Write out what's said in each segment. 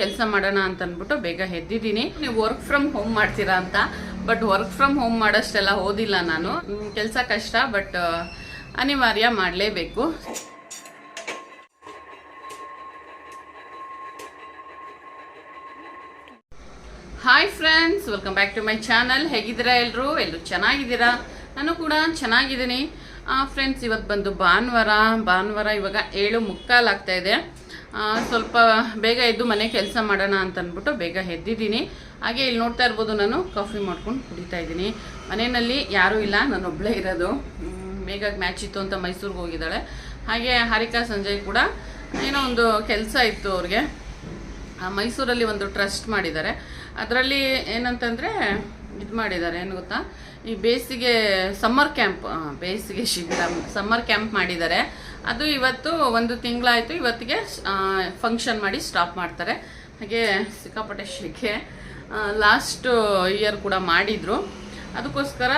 ಕೆಲಸ ಮಾಡೋಣ ಅಂತ ಅಂದ್ಬಿಟ್ಟು ಬೇಗ ಎದ್ದಿದ್ದೀನಿ. ನೀವು ವರ್ಕ್ ಫ್ರಮ್ ಹೋಮ್ ಮಾಡ್ತೀರಾ ಅಂತ. ಬಟ್ ವರ್ಕ್ ಫ್ರಮ್ ಹೋಮ್ ಮಾಡೋಷ್ಟೆಲ್ಲ ಓದಿಲ್ಲ ನಾನು. ಕೆಲಸ ಕಷ್ಟ ಬಟ್ ಅನಿವಾರ್ಯ ಮಾಡಲೇಬೇಕು. Hi friends welcome back to my channel ಹೇಗಿದ್ದೀರಾ ಎಲ್ಲರೂ ಎಲ್ಲರೂ ಚೆನ್ನಾಗಿದ್ದೀರಾ? ನಾನು ಕೂಡ ಚೆನ್ನಾಗಿದ್ದೀನಿ. ಫ್ರೆಂಡ್ಸ್ ಇವತ್ತು ಬಂದು ಭಾನುವಾರ. ಭಾನುವಾರ ಇವಾಗ ಏಳು ಮುಕ್ಕಾಲಾಗ್ತಾ ಇದೆ. ಸ್ವಲ್ಪ ಬೇಗ ಎದ್ದು ಮನೆ ಕೆಲಸ ಮಾಡೋಣ ಅಂತ ಅಂದ್ಬಿಟ್ಟು ಬೇಗ ಎದ್ದಿದ್ದೀನಿ. ಹಾಗೆ ಇಲ್ಲಿ ನೋಡ್ತಾ ಇರ್ಬೋದು ನಾನು, ಕಾಫಿ ಮಾಡ್ಕೊಂಡು ಕುಡಿತಾ ಇದ್ದೀನಿ. ಮನೆಯಲ್ಲಿ ಯಾರೂ ಇಲ್ಲ ನಾನು ಒಬ್ಬಳೇ ಇರೋದು ಬೇಗ ಮ್ಯಾಚ್ ಇತ್ತು ಅಂತ ಮೈಸೂರಿಗೆ ಹೋಗಿದ್ದಾಳೆ. ಹಾಗೆ ಹಾರಿಕಾ ಸಂಜಯ್ ಕೂಡ ಏನೋ ಒಂದು ಕೆಲಸ ಇತ್ತು ಅವ್ರಿಗೆ. ಮೈಸೂರಲ್ಲಿ ಒಂದು ಟ್ರಸ್ಟ್ ಮಾಡಿದ್ದಾರೆ. ಅದರಲ್ಲಿ ಏನಂತಂದರೆ ಇದು ಮಾಡಿದ್ದಾರೆ, ಏನು ಗೊತ್ತಾ? ಈ ಬೇಸಿಗೆ ಸಮ್ಮರ್ ಕ್ಯಾಂಪ್ ಬೇಸಿಗೆ ಶಿಬಿರ ಸಮ್ಮರ್ ಕ್ಯಾಂಪ್ ಮಾಡಿದ್ದಾರೆ. ಅದು ಇವತ್ತು ಒಂದು ತಿಂಗಳಾಯಿತು, ಇವತ್ತಿಗೆ ಫಂಕ್ಷನ್ ಮಾಡಿ ಸ್ಟಾಪ್ ಮಾಡ್ತಾರೆ. ಹಾಗೆ ಸಿಕ್ಕಾಪಟ್ಟೆ ಶೆಕೆ ಲಾಸ್ಟ್ ಇಯರ್ ಕೂಡ ಮಾಡಿದರು. ಅದಕ್ಕೋಸ್ಕರ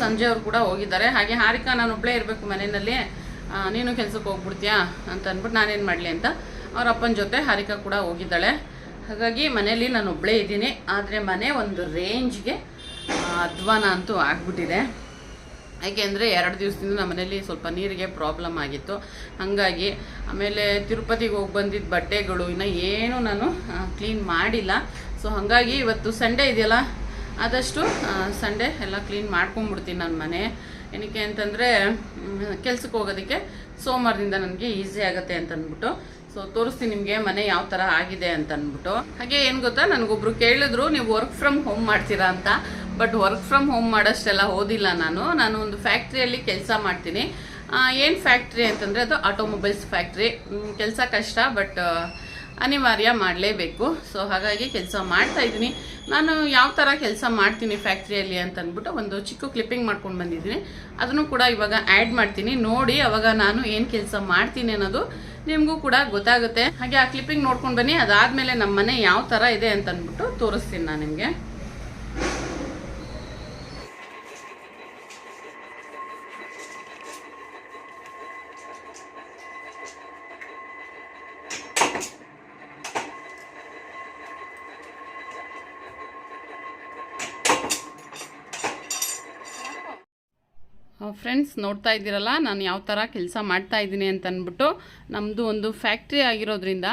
ಸಂಜೆ ಅವರು ಕೂಡ ಹೋಗಿದ್ದಾರೆ. ಹಾಗೆ ಹಾರಿಕಾ ನಾನು ಒಬ್ಬಳೇ ಇರಬೇಕು ಮನೆಯಲ್ಲಿ. ನೀನು ಕೆಲಸಕ್ಕೆ ಹೋಗ್ಬಿಡ್ತೀಯಾ ಅಂತ ಅಂದ್ಬಿಟ್ಟು ನಾನೇನು ಮಾಡಲಿ ಅಂತ ಅವ್ರ ಅಪ್ಪನ ಜೊತೆ ಹಾರಿಕಾ ಕೂಡ ಹೋಗಿದ್ದಾಳೆ. ಹಾಗಾಗಿ ಮನೆಯಲ್ಲಿ ನಾನು ಒಬ್ಬಳೇ ಇದ್ದೀನಿ. ಆದರೆ ಮನೆ ಒಂದು ರೇಂಜ್ಗೆ ಅಧ್ವಾನ ಅಂತೂ ಆಗ್ಬಿಟ್ಟಿದೆ. ಯಾಕೆಂದರೆ ಎರಡು ದಿವಸದಿಂದ ನಮ್ಮ ಮನೇಲಿ ಸ್ವಲ್ಪ ನೀರಿಗೆ ಪ್ರಾಬ್ಲಮ್ ಆಗಿತ್ತು. ಹಾಗಾಗಿ ಆಮೇಲೆ ತಿರುಪತಿಗೆ ಹೋಗಿ ಬಂದಿದ್ದ ಬಟ್ಟೆಗಳು ಇನ್ನು ಏನು ನಾನು ಕ್ಲೀನ್ ಮಾಡಿಲ್ಲ. ಸೊ ಹಾಗಾಗಿ ಇವತ್ತು ಸಂಡೇ ಇದೆಯಲ್ಲ? ಆದಷ್ಟು ಸಂಡೇ ಎಲ್ಲ ಕ್ಲೀನ್ ಮಾಡ್ಕೊಂಬಿಡ್ತೀನಿ ನನ್ನ ಮನೆ. ಏನಕ್ಕೆ ಅಂತಂದರೆ ಕೆಲ್ಸಕ್ಕೆ ಹೋಗೋದಕ್ಕೆ ಸೋಮವಾರದಿಂದ ನನಗೆ ಈಸಿ ಆಗುತ್ತೆ ಅಂತ ಅಂದ್ಬಿಟ್ಟು ಸೊ ತೋರಿಸ್ತೀನಿ ನಿಮಗೆ ಮನೆ ಯಾವ ಥರ ಆಗಿದೆ ಅಂತ ಅಂದ್ಬಿಟ್ಟು ಹಾಗೆ ಏನು ಗೊತ್ತಾ? ನನಗೊಬ್ರು ಕೇಳಿದ್ರು, ನೀವು ವರ್ಕ್ ಫ್ರಮ್ ಹೋಮ್ ಮಾಡ್ತೀರಾ? ಅಂತ. ಬಟ್ ವರ್ಕ್ ಫ್ರಮ್ ಹೋಮ್ ಮಾಡೋಷ್ಟೆಲ್ಲ ಓದಿಲ್ಲ ನಾನು. ನಾನು ಒಂದು ಫ್ಯಾಕ್ಟ್ರಿಯಲ್ಲಿ ಕೆಲಸ ಮಾಡ್ತೀನಿ. ಏನು ಫ್ಯಾಕ್ಟ್ರಿ ಅಂತಂದರೆ ಅದು ಆಟೋಮೊಬೈಲ್ಸ್ ಫ್ಯಾಕ್ಟ್ರಿ. ಕೆಲಸ ಕಷ್ಟ ಬಟ್ ಅನಿವಾರ್ಯ ಮಾಡಲೇಬೇಕು. ಸೊ, ಹಾಗಾಗಿ ಕೆಲಸ ಮಾಡ್ತಾ ಇದ್ದೀನಿ. ನಾನು ಯಾವ ಥರ ಕೆಲಸ ಮಾಡ್ತೀನಿ ಫ್ಯಾಕ್ಟ್ರಿಯಲ್ಲಿ ಅಂತ ಅಂದ್ಬಿಟ್ಟು ಒಂದು ಚಿಕ್ಕ ಕ್ಲಿಪ್ಪಿಂಗ್ ಮಾಡ್ಕೊಂಡು ಬಂದಿದ್ದೀನಿ. ಅದನ್ನು ಕೂಡ ಇವಾಗ ಆ್ಯಡ್ ಮಾಡ್ತೀನಿ. ನೋಡಿ ಅವಾಗ ನಾನು ಏನು ಕೆಲಸ ಮಾಡ್ತೀನಿ ಅನ್ನೋದು ನಿಮಗೂ ಕೂಡ ಗೊತ್ತಾಗುತ್ತೆ. ಹಾಗೆ ಆ ಕ್ಲಿಪ್ಪಿಂಗ್ ನೋಡ್ಕೊಂಡು ಬನ್ನಿ. ಅದಾದಮೇಲೆ ನಮ್ಮ ಮನೆ ಯಾವ ಥರ ಇದೆ ಅಂತ ಅಂದ್ಬಿಟ್ಟು ತೋರಿಸ್ತೀನಿ ನಾನು ನಿಮಗೆ. ಫ್ರೆಂಡ್ಸ್ ನೋಡ್ತಾ ಇದ್ದೀರಲ್ಲ, ನಾನು ಯಾವ ಥರ ಕೆಲಸ ಮಾಡ್ತಾ ಇದ್ದೀನಿ ಅಂತ ಅಂದ್ಬಿಟ್ಟು ನಮ್ಮದು ಒಂದು ಫ್ಯಾಕ್ಟ್ರಿ ಆಗಿರೋದ್ರಿಂದ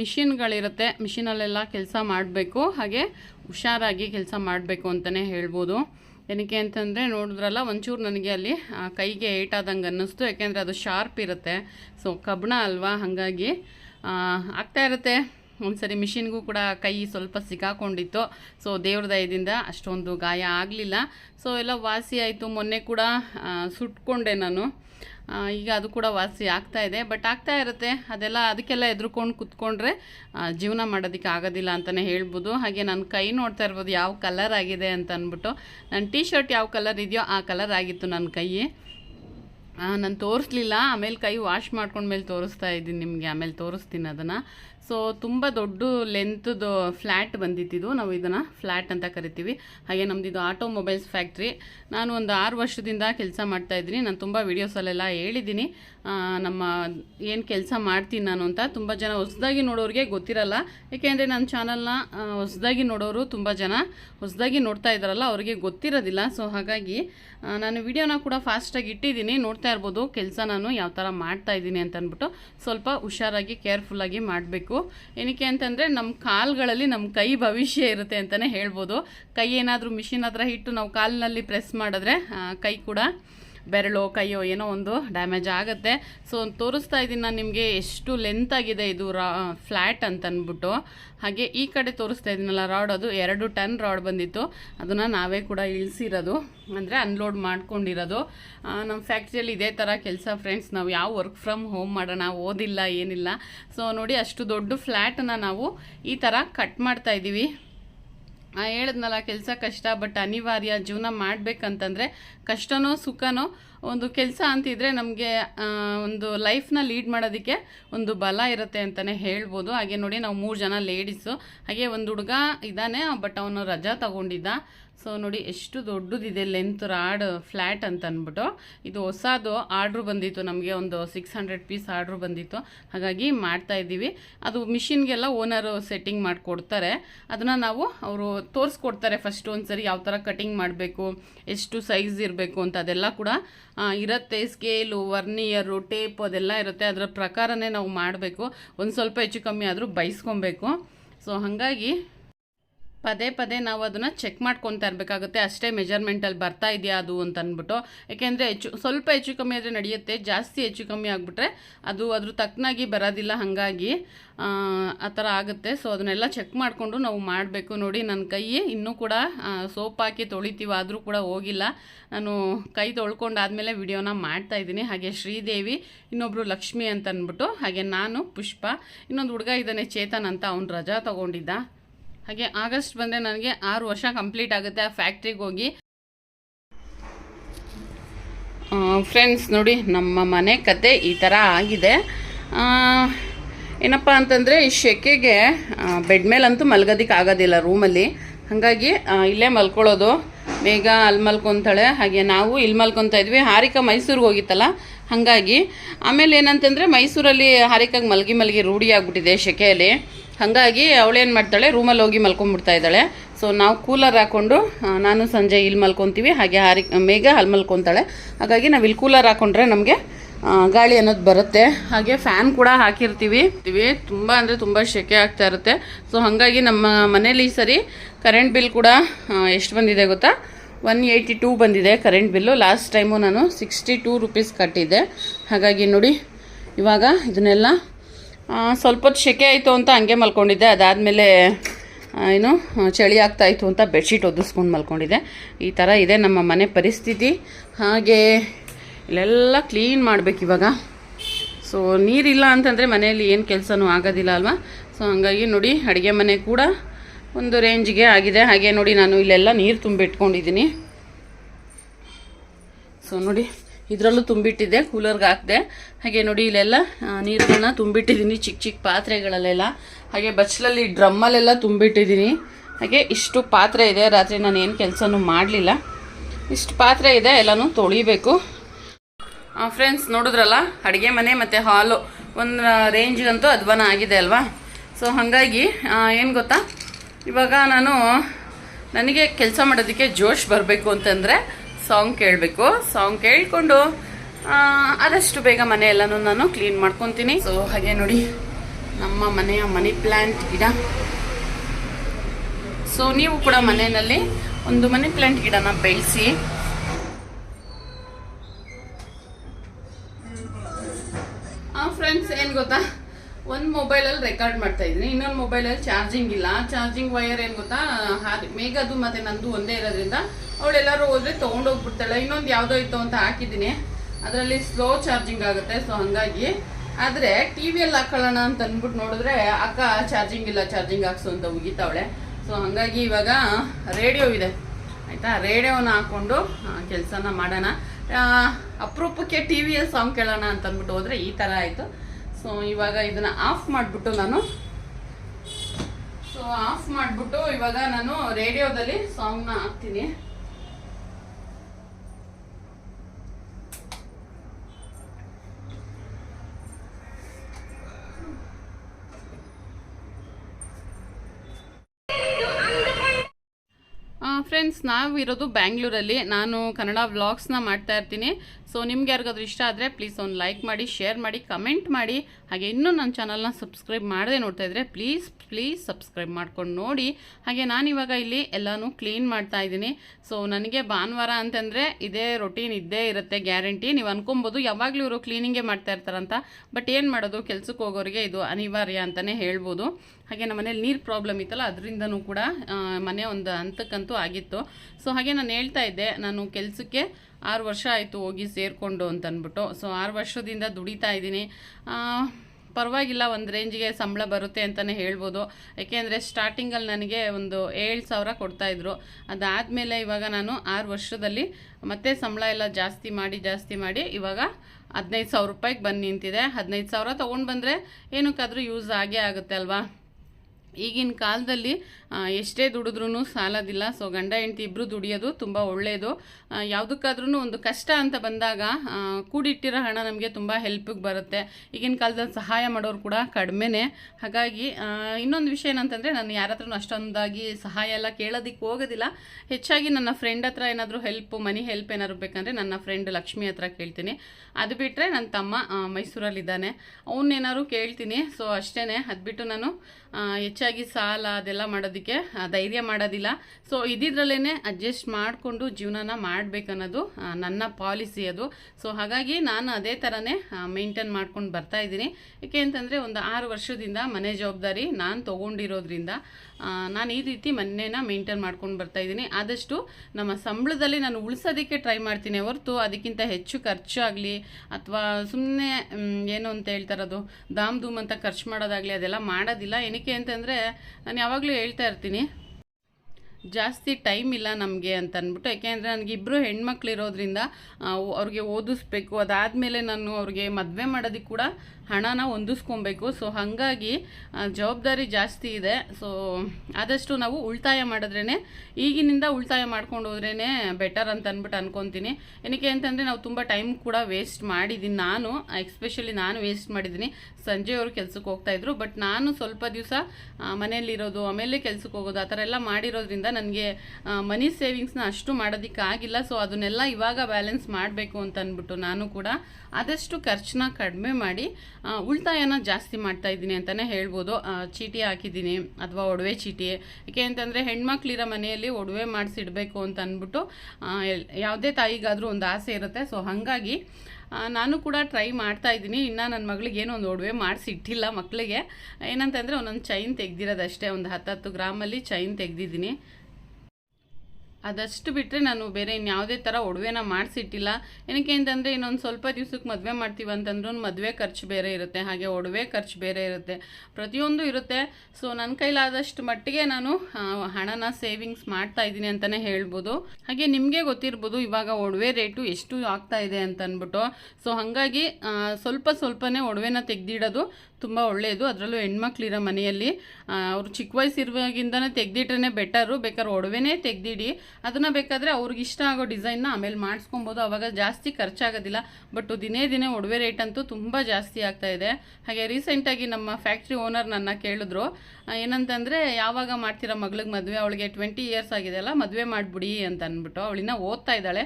ಮಿಷಿನ್ಗಳಿರುತ್ತೆ. ಮಿಷಿನಲ್ಲೆಲ್ಲ ಕೆಲಸ ಮಾಡಬೇಕು. ಹಾಗೆ ಹುಷಾರಾಗಿ ಕೆಲಸ ಮಾಡಬೇಕು ಅಂತಲೇ ಹೇಳ್ಬೋದು. ಏನಕ್ಕೆ ಅಂತಂದರೆ ನೋಡಿದ್ರಲ್ಲ, ಒಂಚೂರು ನನಗೆ ಅಲ್ಲಿ ಕೈಗೆ ಏಟಾದಂಗೆ ಅನ್ನಿಸ್ತು. ಯಾಕೆಂದರೆ ಅದು ಶಾರ್ಪ್ ಇರುತ್ತೆ. ಸೊ ಕಬ್ಬಣ ಅಲ್ವಾ? ಹಾಗಾಗಿ ಆಗ್ತಾ ಇರುತ್ತೆ. ಒಂದ್ಸರಿ ಮಿಷಿನ್ಗೂ ಕೂಡ ಕೈ ಸ್ವಲ್ಪ ಸಿಕ್ಕಾಕೊಂಡಿತ್ತು ಸೊ ದೇವ್ರ ದಯದಿಂದ ಅಷ್ಟೊಂದು ಗಾಯ ಆಗಲಿಲ್ಲ. ಸೊ ಎಲ್ಲ ವಾಸಿ ಆಯಿತು. ಮೊನ್ನೆ ಕೂಡ ಸುಟ್ಕೊಂಡೆ ನಾನು. ಈಗ ಅದು ಕೂಡ ವಾಸಿ ಆಗ್ತಾ ಇದೆ. ಬಟ್ ಆಗ್ತಾ ಇರುತ್ತೆ. ಅದೆಲ್ಲ ಅದಕ್ಕೆಲ್ಲ ಎದುರುಕೊಂಡು ಕುತ್ಕೊಂಡ್ರೆ ಜೀವನ ಮಾಡೋದಕ್ಕೆ ಆಗೋದಿಲ್ಲ ಅಂತಲೇ ಹೇಳ್ಬೋದು. ಹಾಗೆ ನನ್ನ ಕೈ ನೋಡ್ತಾ ಇರ್ಬೋದು, ಯಾವ ಕಲರ್ ಆಗಿದೆ ಅಂತ ಅಂದ್ಬಿಟ್ಟು. ನನ್ನ ಟೀ ಶರ್ಟ್ ಯಾವ ಕಲರ್ ಇದೆಯೋ ಆ ಕಲರ್ ಆಗಿತ್ತು ನನ್ನ ಕೈ ನಾನು ತೋರಿಸ್ಲಿಲ್ಲ. ಆಮೇಲೆ ಕೈ ವಾಶ್ ಮಾಡ್ಕೊಂಡ್ಮೇಲೆ ತೋರಿಸ್ತಾ ಇದ್ದೀನಿ ನಿಮಗೆ. ಆಮೇಲೆ ತೋರಿಸ್ತೀನಿ ಅದನ್ನು. ಸೊ ತುಂಬ ದೊಡ್ಡ ಲೆಂತ್ದು ಫ್ಲ್ಯಾಟ್ ಬಂದಿತ್ತಿದು ನಾವು ಇದನ್ನು ಫ್ಲ್ಯಾಟ್ ಅಂತ ಕರಿತೀವಿ. ಹಾಗೆ ನಮ್ದು ಇದು ಆಟೋಮೊಬೈಲ್ಸ್ ಫ್ಯಾಕ್ಟ್ರಿ ನಾನು ಒಂದು ಆರು ವರ್ಷದಿಂದ ಕೆಲಸ ಮಾಡ್ತಾಯಿದ್ದೀನಿ ನಾನು ತುಂಬ ವೀಡಿಯೋಸಲ್ಲೆಲ್ಲ ಹೇಳಿದ್ದೀನಿ. ನಮ್ಮ ಏನು ಕೆಲಸ ಮಾಡ್ತೀನಿ ನಾನು ಅಂತ ತುಂಬ ಜನ ಹೊಸದಾಗಿ ನೋಡೋರಿಗೆ ಗೊತ್ತಿರಲ್ಲ. ಏಕೆಂದರೆ ನನ್ನ ಚಾನಲ್ನ ಹೊಸದಾಗಿ ನೋಡೋರು ತುಂಬ ಜನ ಹೊಸದಾಗಿ ನೋಡ್ತಾ ಇದ್ದಾರಲ್ಲ, ಅವರಿಗೆ ಗೊತ್ತಿರೋದಿಲ್ಲ. ಸೊ ಹಾಗಾಗಿ ನಾನು ವಿಡಿಯೋನ ಕೂಡ ಫಾಸ್ಟಾಗಿ ಇಟ್ಟಿದ್ದೀನಿ. ನೋಡ್ತಾ ಇರ್ಬೋದು ಕೆಲಸ ನಾನು ಯಾವ ಥರ ಮಾಡ್ತಾ ಇದ್ದೀನಿ ಅಂತ ಅಂದ್ಬಿಟ್ಟು ಸ್ವಲ್ಪ ಹುಷಾರಾಗಿ ಕೇರ್ಫುಲ್ಲಾಗಿ ಮಾಡಬೇಕು. ಏನಕ್ಕೆ ಅಂತಂದರೆ ನಮ್ಮ ಕಾಲುಗಳಲ್ಲಿ ನಮ್ಮ ಕೈ ಭವಿಷ್ಯ ಇರುತ್ತೆ ಅಂತಲೇ ಹೇಳ್ಬೋದು. ಕೈ ಏನಾದರೂ ಮಿಷಿನ್ ಹತ್ರ ಇಟ್ಟು ನಾವು ಕಾಲಿನಲ್ಲಿ ಪ್ರೆಸ್ ಮಾಡಿದ್ರೆ ಕೈ ಕೂಡ ಬೆರಳು ಕೈಯೋ ಏನೋ ಒಂದು ಡ್ಯಾಮೇಜ್ ಆಗುತ್ತೆ. ಸೊ ತೋರಿಸ್ತಾ ಇದ್ದೀನಿ ನಾನು ನಿಮಗೆ ಎಷ್ಟು ಲೆಂತ್ ಆಗಿದೆ ಇದು ರಾ ಫ್ಲ್ಯಾಟ್ ಅಂತ ಅಂದ್ಬಿಟ್ಟು ಹಾಗೆ ಈ ಕಡೆ ತೋರಿಸ್ತಾ ಇದ್ದೀನಲ್ಲ ರಾಡ್ ಅದು ಎರಡು ಟನ್ ರಾಡ್ ಬಂದಿತ್ತು. ಅದನ್ನು ನಾವೇ ಕೂಡ ಇಳಿಸಿರೋದು ಅಂದರೆ ಅನ್ಲೋಡ್ ಮಾಡ್ಕೊಂಡಿರೋದು. ನಮ್ಮ ಫ್ಯಾಕ್ಟ್ರಿಯಲ್ಲಿ ಇದೇ ಥರ ಕೆಲಸ ಫ್ರೆಂಡ್ಸ್ ನಾವು ಯಾವ ವರ್ಕ್ ಫ್ರಮ್ ಹೋಮ್ ಮಾಡೋಣ ಓದಿಲ್ಲ ಏನಿಲ್ಲ. ಸೊ ನೋಡಿ ಅಷ್ಟು ದೊಡ್ಡ ಫ್ಲ್ಯಾಟನ್ನು ನಾವು ಈ ಥರ ಕಟ್ ಮಾಡ್ತಾ ಇದ್ದೀವಿ ಆ, ಹೇಳಿದ್ನಲ್ಲ, ಕೆಲಸ ಕಷ್ಟ ಬಟ್ ಅನಿವಾರ್ಯ ಜೀವನ ಮಾಡಬೇಕಂತಂದರೆ ಕಷ್ಟನೋ ಸುಖನೋ ಒಂದು ಕೆಲಸ ಅಂತಿದ್ರೆ ನಮಗೆ ಒಂದು ಲೈಫ್ನ ಲೀಡ್ ಮಾಡೋದಕ್ಕೆ ಒಂದು ಬಲ ಇರುತ್ತೆ ಅಂತಲೇ ಹೇಳ್ಬೋದು. ಹಾಗೆ ನೋಡಿ, ನಾವು ಮೂರು ಜನ ಲೇಡೀಸು ಹಾಗೆ ಒಂದು ಹುಡುಗ ಇದ್ದಾನೆ ಬಟ್ ಅವನು ರಜಾ ತಗೊಂಡಿದ್ದ. ಸೊ ನೋಡಿ, ಎಷ್ಟು ದೊಡ್ಡದಿದೆ ಲೆಂತ್ ರಾಡ್ ಫ್ಲ್ಯಾಟ್ ಅಂತ ಅಂದ್ಬಿಟ್ಟು ಇದು ಹೊಸದು ಆರ್ಡ್ರ್ ಬಂದಿತ್ತು ನಮಗೆ, ಒಂದು ಸಿಕ್ಸ್ ಹಂಡ್ರೆಡ್ ಪೀಸ್ ಆರ್ಡ್ರ್ ಬಂದಿತ್ತು. ಹಾಗಾಗಿ ಮಾಡ್ತಾ ಇದ್ದೀವಿ. ಅದು ಮಿಷಿನ್ಗೆಲ್ಲ ಓನರು ಸೆಟ್ಟಿಂಗ್ ಮಾಡಿಕೊಡ್ತಾರೆ. ಅದನ್ನು ನಾವು ಅವರು ತೋರಿಸ್ಕೊಡ್ತಾರೆ ಫಸ್ಟ್ ಒಂದ್ಸರಿ ಯಾವ ಥರ ಕಟಿಂಗ್ ಮಾಡಬೇಕು, ಎಷ್ಟು ಸೈಜ್ ಇರಬೇಕು ಅಂತ ಅದೆಲ್ಲ ಕೂಡ ಇರುತ್ತೆ ಸ್ಕೇಲು ವರ್ನಿಯರು ಟೇಪ್ ಅದೆಲ್ಲ ಇರುತ್ತೆ. ಅದರ ಪ್ರಕಾರನೇ ನಾವು ಮಾಡಬೇಕು. ಒಂದು ಸ್ವಲ್ಪ ಹೆಚ್ಚು ಕಮ್ಮಿ ಆದರೂ ಬೈಸ್ಕೊಬೇಕು. ಸೊ ಹಾಗಾಗಿ ಪದೇ ಪದೇ ನಾವು ಅದನ್ನು ಚೆಕ್ ಮಾಡ್ಕೊತಾ ಇರಬೇಕಾಗುತ್ತೆ. ಅಷ್ಟೇ ಮೆಜರ್ಮೆಂಟಲ್ಲಿ ಬರ್ತಾ ಇದೆಯಾ ಅದು ಅಂತ ಅಂದ್ಬಿಟ್ಟು. ಯಾಕೆಂದರೆ ಹೆಚ್ಚು ಸ್ವಲ್ಪ ಹೆಚ್ಚು ಕಮ್ಮಿ ಆದರೆ ನಡೆಯುತ್ತೆ. ಜಾಸ್ತಿ ಹೆಚ್ಚು ಕಮ್ಮಿ ಆಗಿಬಿಟ್ರೆ ಅದು ಅದ್ರ ತಕ್ಕನಾಗಿ ಬರೋದಿಲ್ಲ ಹಾಗಾಗಿ ಆ, ಆ ಥರ ಆಗುತ್ತೆ. ಸೊ ಅದನ್ನೆಲ್ಲ ಚೆಕ್ ಮಾಡಿಕೊಂಡು ನಾವು ಮಾಡಬೇಕು. ನೋಡಿ ನನ್ನ ಕೈ ಇನ್ನೂ ಕೂಡ ಸೋಪ್ ಹಾಕಿ ತೊಳಿತೀವಿ. ಆದರೂ ಕೂಡ ಹೋಗಿಲ್ಲ. ನಾನು ಕೈ ತೊಳ್ಕೊಂಡಾದ್ಮೇಲೆ ವಿಡಿಯೋನ ಮಾಡ್ತಾ ಇದ್ದೀನಿ. ಹಾಗೆ ಶ್ರೀದೇವಿ ಇನ್ನೊಬ್ಬರು ಲಕ್ಷ್ಮಿ ಅಂತ ಅಂದ್ಬಿಟ್ಟು ಹಾಗೆ ನಾನು ಪುಷ್ಪ ಇನ್ನೊಂದು ಹುಡುಗ ಇದ್ದಾನೆ ಚೇತನ್ ಅಂತ ಅವ್ನು ರಜಾ ತೊಗೊಂಡಿದ್ದ. ಹಾಗೆ ಆಗಸ್ಟ್ ಬಂದರೆ ನನಗೆ ಆರು ವರ್ಷ ಕಂಪ್ಲೀಟ್ ಆಗುತ್ತೆ ಆ ಫ್ಯಾಕ್ಟ್ರಿಗೆ ಹೋಗಿ. ಫ್ರೆಂಡ್ಸ್ ನೋಡಿ, ನಮ್ಮ ಮನೆ ಕತೆ ಈ ಥರ ಆಗಿದೆ. ಏನಪ್ಪ ಅಂತಂದರೆ ಈ ಸೆಕೆಗೆ ಬೆಡ್ ಮೇಲಂತೂ ಮಲ್ಗೋದಕ್ಕೆ ಆಗೋದಿಲ್ಲ ರೂಮಲ್ಲಿ ಹಾಗಾಗಿ ಇಲ್ಲೇ ಮಲ್ಕೊಳ್ಳೋದು. ಬೇಗ ಅಲ್ಲಿ ಮಲ್ಕೊತಾಳೆ. ಹಾಗೆ ನಾವು ಇಲ್ಲಿ ಮಲ್ಕೊತಾ ಇದ್ವಿ. ಹಾರಿಕಾ ಮೈಸೂರಿಗೆ ಹೋಗಿತ್ತಲ್ಲ? ಹಾಗಾಗಿ, ಆಮೇಲೆ ಏನಂತಂದರೆ ಮೈಸೂರಲ್ಲಿ ಹಾರಿಕಾಗೆ ಮಲಗಿ ಮಲಗಿ ರೂಢಿ ಸೆಕೆಯಲ್ಲಿ ಹಾಗಾಗಿ ಅವಳೇನು ಮಾಡ್ತಾಳೆ ರೂಮಲ್ಲಿ ಹೋಗಿ ಮಲ್ಕೊಂಡ್ಬಿಡ್ತಾ ಇದ್ದಾಳೆ. ಸೊ ನಾವು ಕೂಲರ್ ಹಾಕ್ಕೊಂಡು ನಾನು ಸಂಜೆ ಇಲ್ಲಿ ಮಲ್ಕೊತೀವಿ, ಹಾಗೆ ಹಾರಿ, ಮೇಘ ಅಲ್ಲಿ ಮಲ್ಕೊತಾಳೆ. ಹಾಗಾಗಿ ನಾವು ಇಲ್ಲಿ ಕೂಲರ್ ಹಾಕ್ಕೊಂಡ್ರೆ ನಮಗೆ ಗಾಳಿ ಅನ್ನೋದು ಬರುತ್ತೆ. ಹಾಗೆ ಫ್ಯಾನ್ ಕೂಡ ಹಾಕಿರ್ತೀವಿ. ತುಂಬ ಅಂದರೆ ತುಂಬ ಸೆಕೆ ಆಗ್ತಾ ಇರುತ್ತೆ. ಸೊ ಹಾಗಾಗಿ ನಮ್ಮ ಮನೇಲಿ ಸರಿ ಕರೆಂಟ್ ಬಿಲ್ ಕೂಡ ಎಷ್ಟು ಬಂದಿದೆ ಗೊತ್ತಾ? ಒನ್ ಏಯ್ಟಿ ಟೂ ಬಂದಿದೆ ಕರೆಂಟ್ ಬಿಲ್ಲು ಲಾಸ್ಟ್ ಟೈಮು ನಾನು ಸಿಕ್ಸ್ಟಿ ಟೂ ರುಪೀಸ್ ಕಟ್ಟಿದ್ದೆ. ಹಾಗಾಗಿ ನೋಡಿ, ಇವಾಗ ಇದನ್ನೆಲ್ಲ ಸ್ವಲ್ಪ ಹೊತ್ತು ಸೆಕೆ ಆಯಿತು ಅಂತ ಹಂಗೆ ಮಲ್ಕೊಂಡಿದ್ದೆ. ಅದಾದಮೇಲೆ ಏನು ಚಳಿ ಆಗ್ತಾ ಇತ್ತು ಅಂತ ಬೆಡ್ಶೀಟ್ ಒದಿಸ್ಕೊಂಡು ಮಲ್ಕೊಂಡಿದ್ದೆ. ಈ ಥರ ಇದೆ ನಮ್ಮ ಮನೆ ಪರಿಸ್ಥಿತಿ. ಹಾಗೆ ಇಲ್ಲೆಲ್ಲ ಕ್ಲೀನ್ ಮಾಡಬೇಕು ಇವಾಗ. ಸೊ ನೀರಿಲ್ಲ ಅಂತಂದರೆ ಮನೆಯಲ್ಲಿ ಏನು ಕೆಲಸನೂ ಆಗೋದಿಲ್ಲ ಅಲ್ವಾ? ಸೊ ಹಾಗಾಗಿ ನೋಡಿ, ಅಡುಗೆ ಮನೆ ಕೂಡ ಒಂದು ರೇಂಜ್ಗೆ ಆಗಿದೆ. ಹಾಗೆ ನೋಡಿ, ನಾನು ಇಲ್ಲೆಲ್ಲ ನೀರು ತುಂಬಿಟ್ಕೊಂಡಿದ್ದೀನಿ. ಸೊ ನೋಡಿ. ಇದರಲ್ಲೂ ತುಂಬಿಟ್ಟಿದ್ದೆ ಕೂಲರ್ಗೆ ಹಾಕಿದೆ. ಹಾಗೆ ನೋಡಿ ಇಲ್ಲೆಲ್ಲ ನೀರನ್ನು ತುಂಬಿಟ್ಟಿದ್ದೀನಿ ಚಿಕ್ಕ ಚಿಕ್ಕ ಪಾತ್ರೆಗಳಲ್ಲೆಲ್ಲ. ಹಾಗೆ ಬಚ್ಚಲಲ್ಲಿ ಡ್ರಮ್ಮಲ್ಲೆಲ್ಲ ತುಂಬಿಟ್ಟಿದ್ದೀನಿ ಹಾಗೆ ಇಷ್ಟು ಪಾತ್ರೆ ಇದೆ, ರಾತ್ರಿ ನಾನು ಏನು ಕೆಲಸನೂ ಮಾಡಲಿಲ್ಲ. ಇಷ್ಟು ಪಾತ್ರೆ ಇದೆ, ಎಲ್ಲನೂ ತೊಳಿಬೇಕು. ಫ್ರೆಂಡ್ಸ್ ನೋಡಿದ್ರಲ್ಲ, ಅಡುಗೆ ಮನೆ ಮತ್ತು ಹಾಲು, ಒಂದು ರೇಂಜ್ಗಂತೂ ಅಧ್ವಾನ ಆಗಿದೆ ಅಲ್ವಾ? ಸೊ ಹಾಗಾಗಿ ಏನು ಗೊತ್ತಾ? ಇವಾಗ ನಾನು, ನನಗೆ ಕೆಲಸ ಮಾಡೋದಕ್ಕೆ ಜೋಶ್ ಬರಬೇಕು ಅಂತಂದರೆ ಸಾಂಗ್ ಕೇಳಬೇಕು. ಸಾಂಗ್ ಕೇಳಿಕೊಂಡು ಆದಷ್ಟು ಬೇಗ ಮನೆ ಎಲ್ಲನೂ ನಾನು ಕ್ಲೀನ್ ಮಾಡ್ಕೊತೀನಿ. ಸೊ ಹಾಗೆ ನೋಡಿ, ನಮ್ಮ ಮನೆಯ ಮನಿ ಪ್ಲ್ಯಾಂಟ್ ಗಿಡ. ಸೊ ನೀವು ಕೂಡ ಮನೆಯಲ್ಲಿ ಒಂದು ಮನಿ ಪ್ಲ್ಯಾಂಟ್ ಗಿಡನ ಬೆಳೆಸಿ. ಫ್ರೆಂಡ್ಸ್ ಏನು ಗೊತ್ತಾ? ಒಂದು ಮೊಬೈಲಲ್ಲಿ ರೆಕಾರ್ಡ್ ಮಾಡ್ತಾ ಇದ್ದೀನಿ. ಇನ್ನೊಂದು ಮೊಬೈಲಲ್ಲಿ ಚಾರ್ಜಿಂಗ್ ಇಲ್ಲ. ಚಾರ್ಜಿಂಗ್ ವೈರ್ ಏನು ಗೊತ್ತಾ? ಹಾಗೆ ಮೇಘದು ಮತ್ತೆ ನಂದು ಒಂದೇ ಇರೋದ್ರಿಂದ ಅವಳೆಲ್ಲರೂ ಹೋದ್ರೆ ತೊಗೊಂಡೋಗ್ಬಿಡ್ತಾಳೆ ಇನ್ನೊಂದು ಯಾವುದೋ ಇತ್ತು ಅಂತ ಹಾಕಿದ್ದೀನಿ. ಅದರಲ್ಲಿ ಸ್ಲೋ ಚಾರ್ಜಿಂಗ್ ಆಗುತ್ತೆ ಸೊ ಹಾಗಾಗಿ. ಆದರೆ ಟಿ ವಿಯಲ್ಲಿ ಹಾಕೊಳ್ಳೋಣ ಅಂತ ಅಂದ್ಬಿಟ್ಟು ನೋಡಿದ್ರೆ ಅಕ್ಕ ಚಾರ್ಜಿಂಗ್ ಇಲ್ಲ ಚಾರ್ಜಿಂಗ್ ಹಾಕ್ಸು ಅಂತ ಉಗಿತಾವಳೆ. ಸೊ ಹಾಗಾಗಿ ಇವಾಗ ರೇಡಿಯೋ ಇದೆ. ಆಯಿತಾ? ರೇಡಿಯೋನ ಹಾಕ್ಕೊಂಡು ಕೆಲಸನ ಮಾಡೋಣ. ಅಪ್ರೂಪಕ್ಕೆ ಟಿ ವಿಯಲ್ಲಿ ಸಾಂಗ್ ಕೇಳೋಣ ಅಂತ ಅಂದ್ಬಿಟ್ಟು ಹೋದರೆ ಈ ಥರ ಆಯಿತು. ಸೊ ಇವಾಗ ಇದನ್ನು ಆಫ್ ಮಾಡಿಬಿಟ್ಟು ನಾನು. ಸೊ ಆಫ್ ಮಾಡಿಬಿಟ್ಟು ಇವಾಗ ನಾನು ರೇಡಿಯೋದಲ್ಲಿ ಸಾಂಗ್ನ ಹಾಕ್ತೀನಿ. ಫ್ರೆಂಡ್ಸ್ ನಾವು ಇರೋದು ಬ್ಯಾಂಗ್ಳೂರಲ್ಲಿ. ನಾನು ಕನ್ನಡ ವ್ಲಾಗ್ಸ್ನ ಮಾಡ್ತಾ ಇರ್ತೀನಿ. ಸೊ ನಿಮ್ಗೆ ಯಾರಿಗಾದ್ರೂ ಇಷ್ಟ ಆದರೆ ಪ್ಲೀಸ್ ಒಂದು ಲೈಕ್ ಮಾಡಿ ಶೇರ್ ಮಾಡಿ ಕಮೆಂಟ್ ಮಾಡಿ. ಹಾಗೆ ಇನ್ನೂ ನನ್ನ ಚಾನಲ್ನ ಸಬ್ಸ್ಕ್ರೈಬ್ ಮಾಡದೆ ನೋಡ್ತಾ ಇದ್ದರೆ ಪ್ಲೀಸ್ ಪ್ಲೀಸ್ ಸಬ್ಸ್ಕ್ರೈಬ್ ಮಾಡ್ಕೊಂಡು ನೋಡಿ. ಹಾಗೆ ನಾನು ಇವಾಗ ಇಲ್ಲಿ ಎಲ್ಲನೂ ಕ್ಲೀನ್ ಮಾಡ್ತಾ ಇದ್ದೀನಿ. ಸೊ ನನಗೆ ಭಾನುವಾರ ಅಂತಂದರೆ ಇದೇ ರೊಟೀನ್ ಇದ್ದೇ ಇರುತ್ತೆ ಗ್ಯಾರಂಟಿ ನೀವು ಅನ್ಕೊಬೋದು ಯಾವಾಗಲೂ ಇವರು ಕ್ಲೀನಿಂಗೇ ಮಾಡ್ತಾ ಇರ್ತಾರಂತ. ಬಟ್ ಏನು ಮಾಡೋದು? ಕೆಲ್ಸಕ್ಕೆ ಹೋಗೋರಿಗೆ ಇದು ಅನಿವಾರ್ಯ ಅಂತಲೇ ಹೇಳ್ಬೋದು. ಹಾಗೆ ನಮ್ಮ ಮನೇಲಿ ನೀರು ಪ್ರಾಬ್ಲಮ್ ಇತ್ತಲ್ಲ, ಅದರಿಂದನೂ ಕೂಡ ಮನೆ ಒಂದು ಹಂತಕ್ಕಂತೂ ಆಗಿತ್ತು. ಸೊ ಹಾಗೆ ನಾನು ಹೇಳ್ತಾ ಇದ್ದೆ, ನಾನು ಕೆಲಸಕ್ಕೆ ಆರು ವರ್ಷ ಆಯಿತು ಹೋಗಿ ಸೇರಿಕೊಂಡು ಅಂತ ಅಂದ್ಬಿಟ್ಟು ಸೊ ಆರು ವರ್ಷದಿಂದ ದುಡಿತಾ ಇದ್ದೀನಿ. ಪರವಾಗಿಲ್ಲ, ಒಂದು ರೇಂಜಿಗೆ ಸಂಬಳ ಬರುತ್ತೆ ಅಂತಲೇ ಹೇಳ್ಬೋದು. ಯಾಕೆಂದರೆ ಸ್ಟಾರ್ಟಿಂಗಲ್ಲಿ ನನಗೆ ಒಂದು ಏಳು ಸಾವಿರ ಕೊಡ್ತಾಯಿದ್ರು ಅದಾದಮೇಲೆ ಇವಾಗ ನಾನು ಆರು ವರ್ಷದಲ್ಲಿ ಮತ್ತೆ ಸಂಬಳ ಎಲ್ಲ ಜಾಸ್ತಿ ಮಾಡಿ ಜಾಸ್ತಿ ಮಾಡಿ ಇವಾಗ ಹದಿನೈದು ಸಾವಿರ ರೂಪಾಯಿಗೆ ಬಂದು ನಿಂತಿದೆ. ಹದಿನೈದು ಸಾವಿರ ತೊಗೊಂಡು ಬಂದರೆ ಏನಕ್ಕಾದರೂ ಯೂಸ್ ಆಗೇ ಆಗುತ್ತೆ ಅಲ್ವಾ? ಈಗಿನ ಕಾಲದಲ್ಲಿ ಎಷ್ಟೇ ದುಡಿದ್ರೂ ಸಾಲೋದಿಲ್ಲ. ಸೊ ಗಂಡ ಹೆಂಡತಿ ಇಬ್ಬರು ದುಡಿಯೋದು ತುಂಬ ಒಳ್ಳೆಯದು ಯಾವುದಕ್ಕಾದ್ರೂ ಒಂದು ಕಷ್ಟ ಅಂತ ಬಂದಾಗ ಕೂಡಿಟ್ಟಿರೋ ಹಣ ನಮಗೆ ತುಂಬ ಹೆಲ್ಪಿಗೆ ಬರುತ್ತೆ. ಈಗಿನ ಕಾಲದಲ್ಲಿ ಸಹಾಯ ಮಾಡೋರು ಕೂಡ ಕಡಿಮೆನೇ. ಹಾಗಾಗಿ ಇನ್ನೊಂದು ವಿಷಯ ಏನಂತಂದರೆ, ನಾನು ಯಾರ ಅಷ್ಟೊಂದಾಗಿ ಸಹಾಯ ಎಲ್ಲ ಕೇಳೋದಕ್ಕೆ ಹೋಗೋದಿಲ್ಲ. ಹೆಚ್ಚಾಗಿ ನನ್ನ ಫ್ರೆಂಡ್ ಹತ್ರ ಏನಾದರೂ ಹೆಲ್ಪ್ ಮನಿ ಹೆಲ್ಪ್ ಏನಾದ್ರು ಬೇಕಂದರೆ ನನ್ನ ಫ್ರೆಂಡ್ ಲಕ್ಷ್ಮಿ ಹತ್ರ ಕೇಳ್ತೀನಿ. ಅದು ಬಿಟ್ಟರೆ ನನ್ನ ತಮ್ಮ ಮೈಸೂರಲ್ಲಿದ್ದಾನೆ. ಅವನ್ನೇನಾದ್ರು ಕೇಳ್ತೀನಿ. ಸೊ ಅಷ್ಟೇ ಅದು ಬಿಟ್ಟು ನಾನು ಹೆಚ್ಚಾಗಿ ಸಾಲ ಅದೆಲ್ಲ ಮಾಡೋದಕ್ಕೆ ಧೈರ್ಯ ಮಾಡೋದಿಲ್ಲ. ಸೊ ಇದ್ದಿದ್ರಲ್ಲೇ ಅಡ್ಜಸ್ಟ್ ಮಾಡಿಕೊಂಡು ಜೀವನನ ಮಾಡಬೇಕನ್ನೋದು ನನ್ನ ಪಾಲಿಸಿ ಅದು. ಸೊ ಹಾಗಾಗಿ ನಾನು ಅದೇ ಥರನೇ ಮೇಂಟೈನ್ ಮಾಡ್ಕೊಂಡು ಬರ್ತಾ ಇದ್ದೀನಿ. ಏಕೆ ಅಂತಂದರೆ ಒಂದು ಆರು ವರ್ಷದಿಂದ ಮನೆ ಜವಾಬ್ದಾರಿ ನಾನು ತೊಗೊಂಡಿರೋದ್ರಿಂದ ನಾನು ಈ ರೀತಿ ಮನೇನ ಮೇಂಟೈನ್ ಮಾಡ್ಕೊಂಡು ಬರ್ತಾ ಇದ್ದೀನಿ. ಆದಷ್ಟು ನಮ್ಮ ಸಂಬಳದಲ್ಲಿ ನಾನು ಉಳಿಸೋದಕ್ಕೆ ಟ್ರೈ ಮಾಡ್ತೀನಿ. ಹೊರತು ಅದಕ್ಕಿಂತ ಹೆಚ್ಚು ಖರ್ಚಾಗಲಿ, ಅಥವಾ ಸುಮ್ಮನೆ ಏನು ಅಂತ ಹೇಳ್ತಾರದು ದಾಮ್ ಧೂಮ್ ಅಂತ ಖರ್ಚು ಮಾಡೋದಾಗಲಿ ಅದೆಲ್ಲ ಮಾಡೋದಿಲ್ಲ. ಏನಕ್ಕೆ ಅಂತಂದರೆ, ನಾನು ಯಾವಾಗಲೂ ಹೇಳ್ತಾ ಇರ್ತೀನಿ ಜಾಸ್ತಿ ಟೈಮ್ ಇಲ್ಲ ನಮಗೆ ಅಂತ ಅಂದ್ಬಿಟ್ಟು, ಯಾಕೆಂದರೆ ನನಗೆ ಇಬ್ಬರು ಹೆಣ್ಮಕ್ಳು ಇರೋದ್ರಿಂದ ಅವ್ರಿಗೆ ಓದಿಸ್ಬೇಕು. ಅದಾದಮೇಲೆ ನಾನು ಅವ್ರಿಗೆ ಮದುವೆ ಮಾಡೋದಕ್ಕೆ ಕೂಡ ಹಣನ ಹೊಂದಿಸ್ಕೊಬೇಕು. ಸೊ ಹಾಗಾಗಿ ಜವಾಬ್ದಾರಿ ಜಾಸ್ತಿ ಇದೆ. ಸೊ ಆದಷ್ಟು ನಾವು ಉಳಿತಾಯ ಮಾಡಿದ್ರೇ ಈಗಿನಿಂದ ಉಳಿತಾಯ ಮಾಡ್ಕೊಂಡು ಹೋದ್ರೇ ಬೆಟರ್ ಅಂತ ಅಂದ್ಬಿಟ್ಟು ಅನ್ಕೊತೀನಿ. ಏನಕ್ಕೆ ಅಂತಂದರೆ, ನಾವು ತುಂಬ ಟೈಮ್ ಕೂಡ ವೇಸ್ಟ್ ಮಾಡಿದ್ದೀನಿ ನಾನು ಎಕ್ಸ್ಪೆಷಲಿ ನಾನು ವೇಸ್ಟ್ ಮಾಡಿದ್ದೀನಿ ಸಂಜೆಯವರು ಕೆಲಸಕ್ಕೆ ಹೋಗ್ತಾಯಿದ್ರು ಬಟ್ ನಾನು ಸ್ವಲ್ಪ ದಿವಸ ಮನೆಯಲ್ಲಿರೋದು, ಆಮೇಲೆ ಕೆಲಸಕ್ಕೆ ಹೋಗೋದು, ಆ ಥರ ಎಲ್ಲ ಮಾಡಿರೋದ್ರಿಂದ ನನಗೆ ಮನಿ ಸೇವಿಂಗ್ಸ್ನ ಅಷ್ಟು ಮಾಡೋದಕ್ಕಾಗಿಲ್ಲ ಸೊ ಅದನ್ನೆಲ್ಲ ಇವಾಗ ಬ್ಯಾಲೆನ್ಸ್ ಮಾಡಬೇಕು ಅಂತ ಅಂದ್ಬಿಟ್ಟು ನಾನು ಕೂಡ ಆದಷ್ಟು ಖರ್ಚನ್ನ ಕಡಿಮೆ ಮಾಡಿ ಉಳಿತಾಯನ ಜಾಸ್ತಿ ಮಾಡ್ತಾ ಇದ್ದೀನಿ ಅಂತಲೇ ಹೇಳ್ಬೋದು. ಚೀಟಿ ಹಾಕಿದ್ದೀನಿ, ಅಥವಾ ಒಡವೆ ಚೀಟಿ. ಏಕೆ ಅಂತಂದರೆ, ಹೆಣ್ಮಕ್ಳಿರೋ ಮನೆಯಲ್ಲಿ ಒಡವೆ ಮಾಡಿಸಿಡಬೇಕು ಅಂತ ಅಂದ್ಬಿಟ್ಟು ಯಾವುದೇ ತಾಯಿಗಾದರೂ ಒಂದು ಆಸೆ ಇರುತ್ತೆ. ಸೊ ಹಾಗಾಗಿ ನಾನು ಕೂಡ ಟ್ರೈ ಮಾಡ್ತಾ ಇದ್ದೀನಿ. ಇನ್ನು ನನ್ನ ಮಗಳಿಗೆ ಏನೋ ಒಂದು ಒಡವೆ ಮಾಡಿಸಿಟ್ಟಿಲ್ಲ ಮಕ್ಕಳಿಗೆ ಏನಂತಂದರೆ, ಒಂದೊಂದು ಚೈನ್ ತೆಗ್ದಿರೋದಷ್ಟೇ. ಒಂದು ಹತ್ತತ್ತು ಗ್ರಾಮಲ್ಲಿ ಚೈನ್ ತೆಗ್ದಿದ್ದೀನಿ. ಅದಷ್ಟು ಬಿಟ್ಟರೆ ನಾನು ಬೇರೆ ಇನ್ಯಾವುದೇ ಥರ ಒಡವೆನ ಮಾಡಿಸಿಟ್ಟಿಲ್ಲ. ಏನಕ್ಕೆ ಅಂತಂದರೆ ಇನ್ನೊಂದು ಸ್ವಲ್ಪ ದಿವ್ಸಕ್ಕೆ ಮದುವೆ ಮಾಡ್ತೀವಿ ಅಂತಂದ್ರೂ ಮದುವೆ ಖರ್ಚು ಬೇರೆ ಇರುತ್ತೆ, ಹಾಗೆ ಒಡವೆ ಖರ್ಚು ಬೇರೆ ಇರುತ್ತೆ, ಪ್ರತಿಯೊಂದು ಇರುತ್ತೆ. ಸೊ ನನ್ನ ಕೈಲಾದಷ್ಟು ಮಟ್ಟಿಗೆ ನಾನು ಹಣನ ಸೇವಿಂಗ್ಸ್ ಮಾಡ್ತಾ ಇದ್ದೀನಿ ಅಂತಲೇ ಹೇಳ್ಬೋದು. ಹಾಗೆ ನಿಮಗೆ ಗೊತ್ತಿರ್ಬೋದು ಇವಾಗ ಒಡವೆ ರೇಟು ಎಷ್ಟು ಆಗ್ತಾ ಇದೆ ಅಂತ ಅಂದ್ಬಿಟ್ಟು ಸೊ ಹಾಗಾಗಿ ಸ್ವಲ್ಪ ಸ್ವಲ್ಪನೇ ಒಡವೆನ ತೆಗೆದಿಡೋದು ತುಂಬ ಒಳ್ಳೆಯದು ಅದರಲ್ಲೂ ಹೆಣ್ಮಕ್ಳಿರೋ ಮನೆಯಲ್ಲಿ ಅವರು ಚಿಕ್ಕ ವಯಸ್ಸಿರುವಾಗಿಂದನೇ ತೆಗೆದಿಟ್ರೇ ಬೆಟರು ಬೇಕಾದ್ರೆ ಒಡವೆನೇ ತೆಗ್ದಿಡಿ. ಅದನ್ನು ಬೇಕಾದರೆ ಅವ್ರಿಗೆ ಇಷ್ಟ ಆಗೋ ಡಿಸೈನ್ನ ಆಮೇಲೆ ಮಾಡಿಸ್ಕೊಬೋದು. ಅವಾಗ ಜಾಸ್ತಿ ಖರ್ಚಾಗೋದಿಲ್ಲ. ಬಟ್ ದಿನೇ ದಿನೇ ಒಡವೆ ರೇಟ್ ಅಂತೂ ತುಂಬ ಜಾಸ್ತಿ ಆಗ್ತಾ ಇದೆ. ಹಾಗೆ ರೀಸೆಂಟಾಗಿ ನಮ್ಮ ಫ್ಯಾಕ್ಟ್ರಿ ಓನರ್ ನನ್ನ ಕೇಳಿದ್ರು ಏನಂತಂದರೆ ಯಾವಾಗ ಮಾಡ್ತೀರಾ ಮಗಳಿಗೆ ಮದುವೆ? ಅವಳಿಗೆ ಟ್ವೆಂಟಿ ಇಯರ್ಸ್ ಆಗಿದೆ ಅಲ್ಲ, ಮದುವೆ ಮಾಡಿಬಿಡಿ ಅಂತ ಅಂದ್ಬಿಟ್ಟು ಅವಳಿನ ಓದ್ತಾ ಇದ್ದಾಳೆ.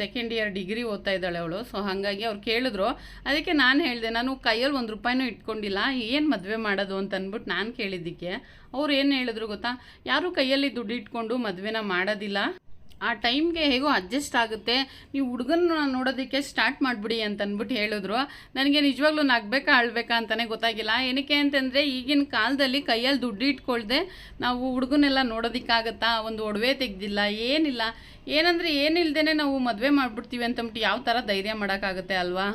ಸೆಕೆಂಡ್ ಇಯರ್ ಡಿಗ್ರಿ ಓದ್ತಾ ಇದ್ದಾಳೆ ಅವಳು. ಸೊ ಹಾಗಾಗಿ ಅವ್ರು ಕೇಳಿದ್ರು. ಅದಕ್ಕೆ ನಾನು ಹೇಳಿದೆ, ನಾನು ಕೈಯಲ್ಲಿ ಒಂದು ರೂಪಾಯಿನೂ ಇಟ್ಕೊಂಡಿಲ್ಲ. ಏನು ಮದುವೆ ಮಾಡೋದು? ಅಂತ ಅಂದ್ಬಿಟ್ಟು ನಾನು ಕೇಳಿದ್ದಕ್ಕೆ ಅವ್ರು ಏನು ಹೇಳಿದ್ರು ಗೊತ್ತಾ? ಯಾರೂ ಕೈಯಲ್ಲಿ ದುಡ್ಡು ಇಟ್ಕೊಂಡು ಮದುವೆನ ಮಾಡೋದಿಲ್ಲ. ಆ ಟೈಮ್ಗೆ ಹೇಗೋ ಅಡ್ಜಸ್ಟ್ ಆಗುತ್ತೆ. ನೀವು ಹುಡುಗನ ನೋಡೋದಕ್ಕೆ ಸ್ಟಾರ್ಟ್ ಮಾಡಿಬಿಡಿ ಅಂತ ಅಂದ್ಬಿಟ್ಟು ಹೇಳಿದ್ರು. ನನಗೆ ನಿಜವಾಗ್ಲೂ ನಗ್ಬೇಕಾ, ಅಳ್ಬೇಕಾ ಅಂತಲೇ ಗೊತ್ತಾಗಿಲ್ಲ. ಏನಕ್ಕೆ ಅಂತಂದರೆ, ಈಗಿನ ಕಾಲದಲ್ಲಿ ಕೈಯಲ್ಲಿ ದುಡ್ಡು ಇಟ್ಕೊಳ್ದೆ ನಾವು ಹುಡುಗನೆಲ್ಲ ನೋಡೋದಕ್ಕಾಗತ್ತಾ? ಒಂದು ಒಡವೆ ತೆಗ್ದಿಲ್ಲ, ಏನಿಲ್ಲ. ಏನಂದರೆ ಏನಿಲ್ದೇ ನಾವು ಮದುವೆ ಮಾಡಿಬಿಡ್ತೀವಿ ಅಂತಂದ್ಬಿಟ್ಟು ಯಾವ ಥರ ಧೈರ್ಯ ಮಾಡೋಕ್ಕಾಗುತ್ತೆ ಅಲ್ವಾ?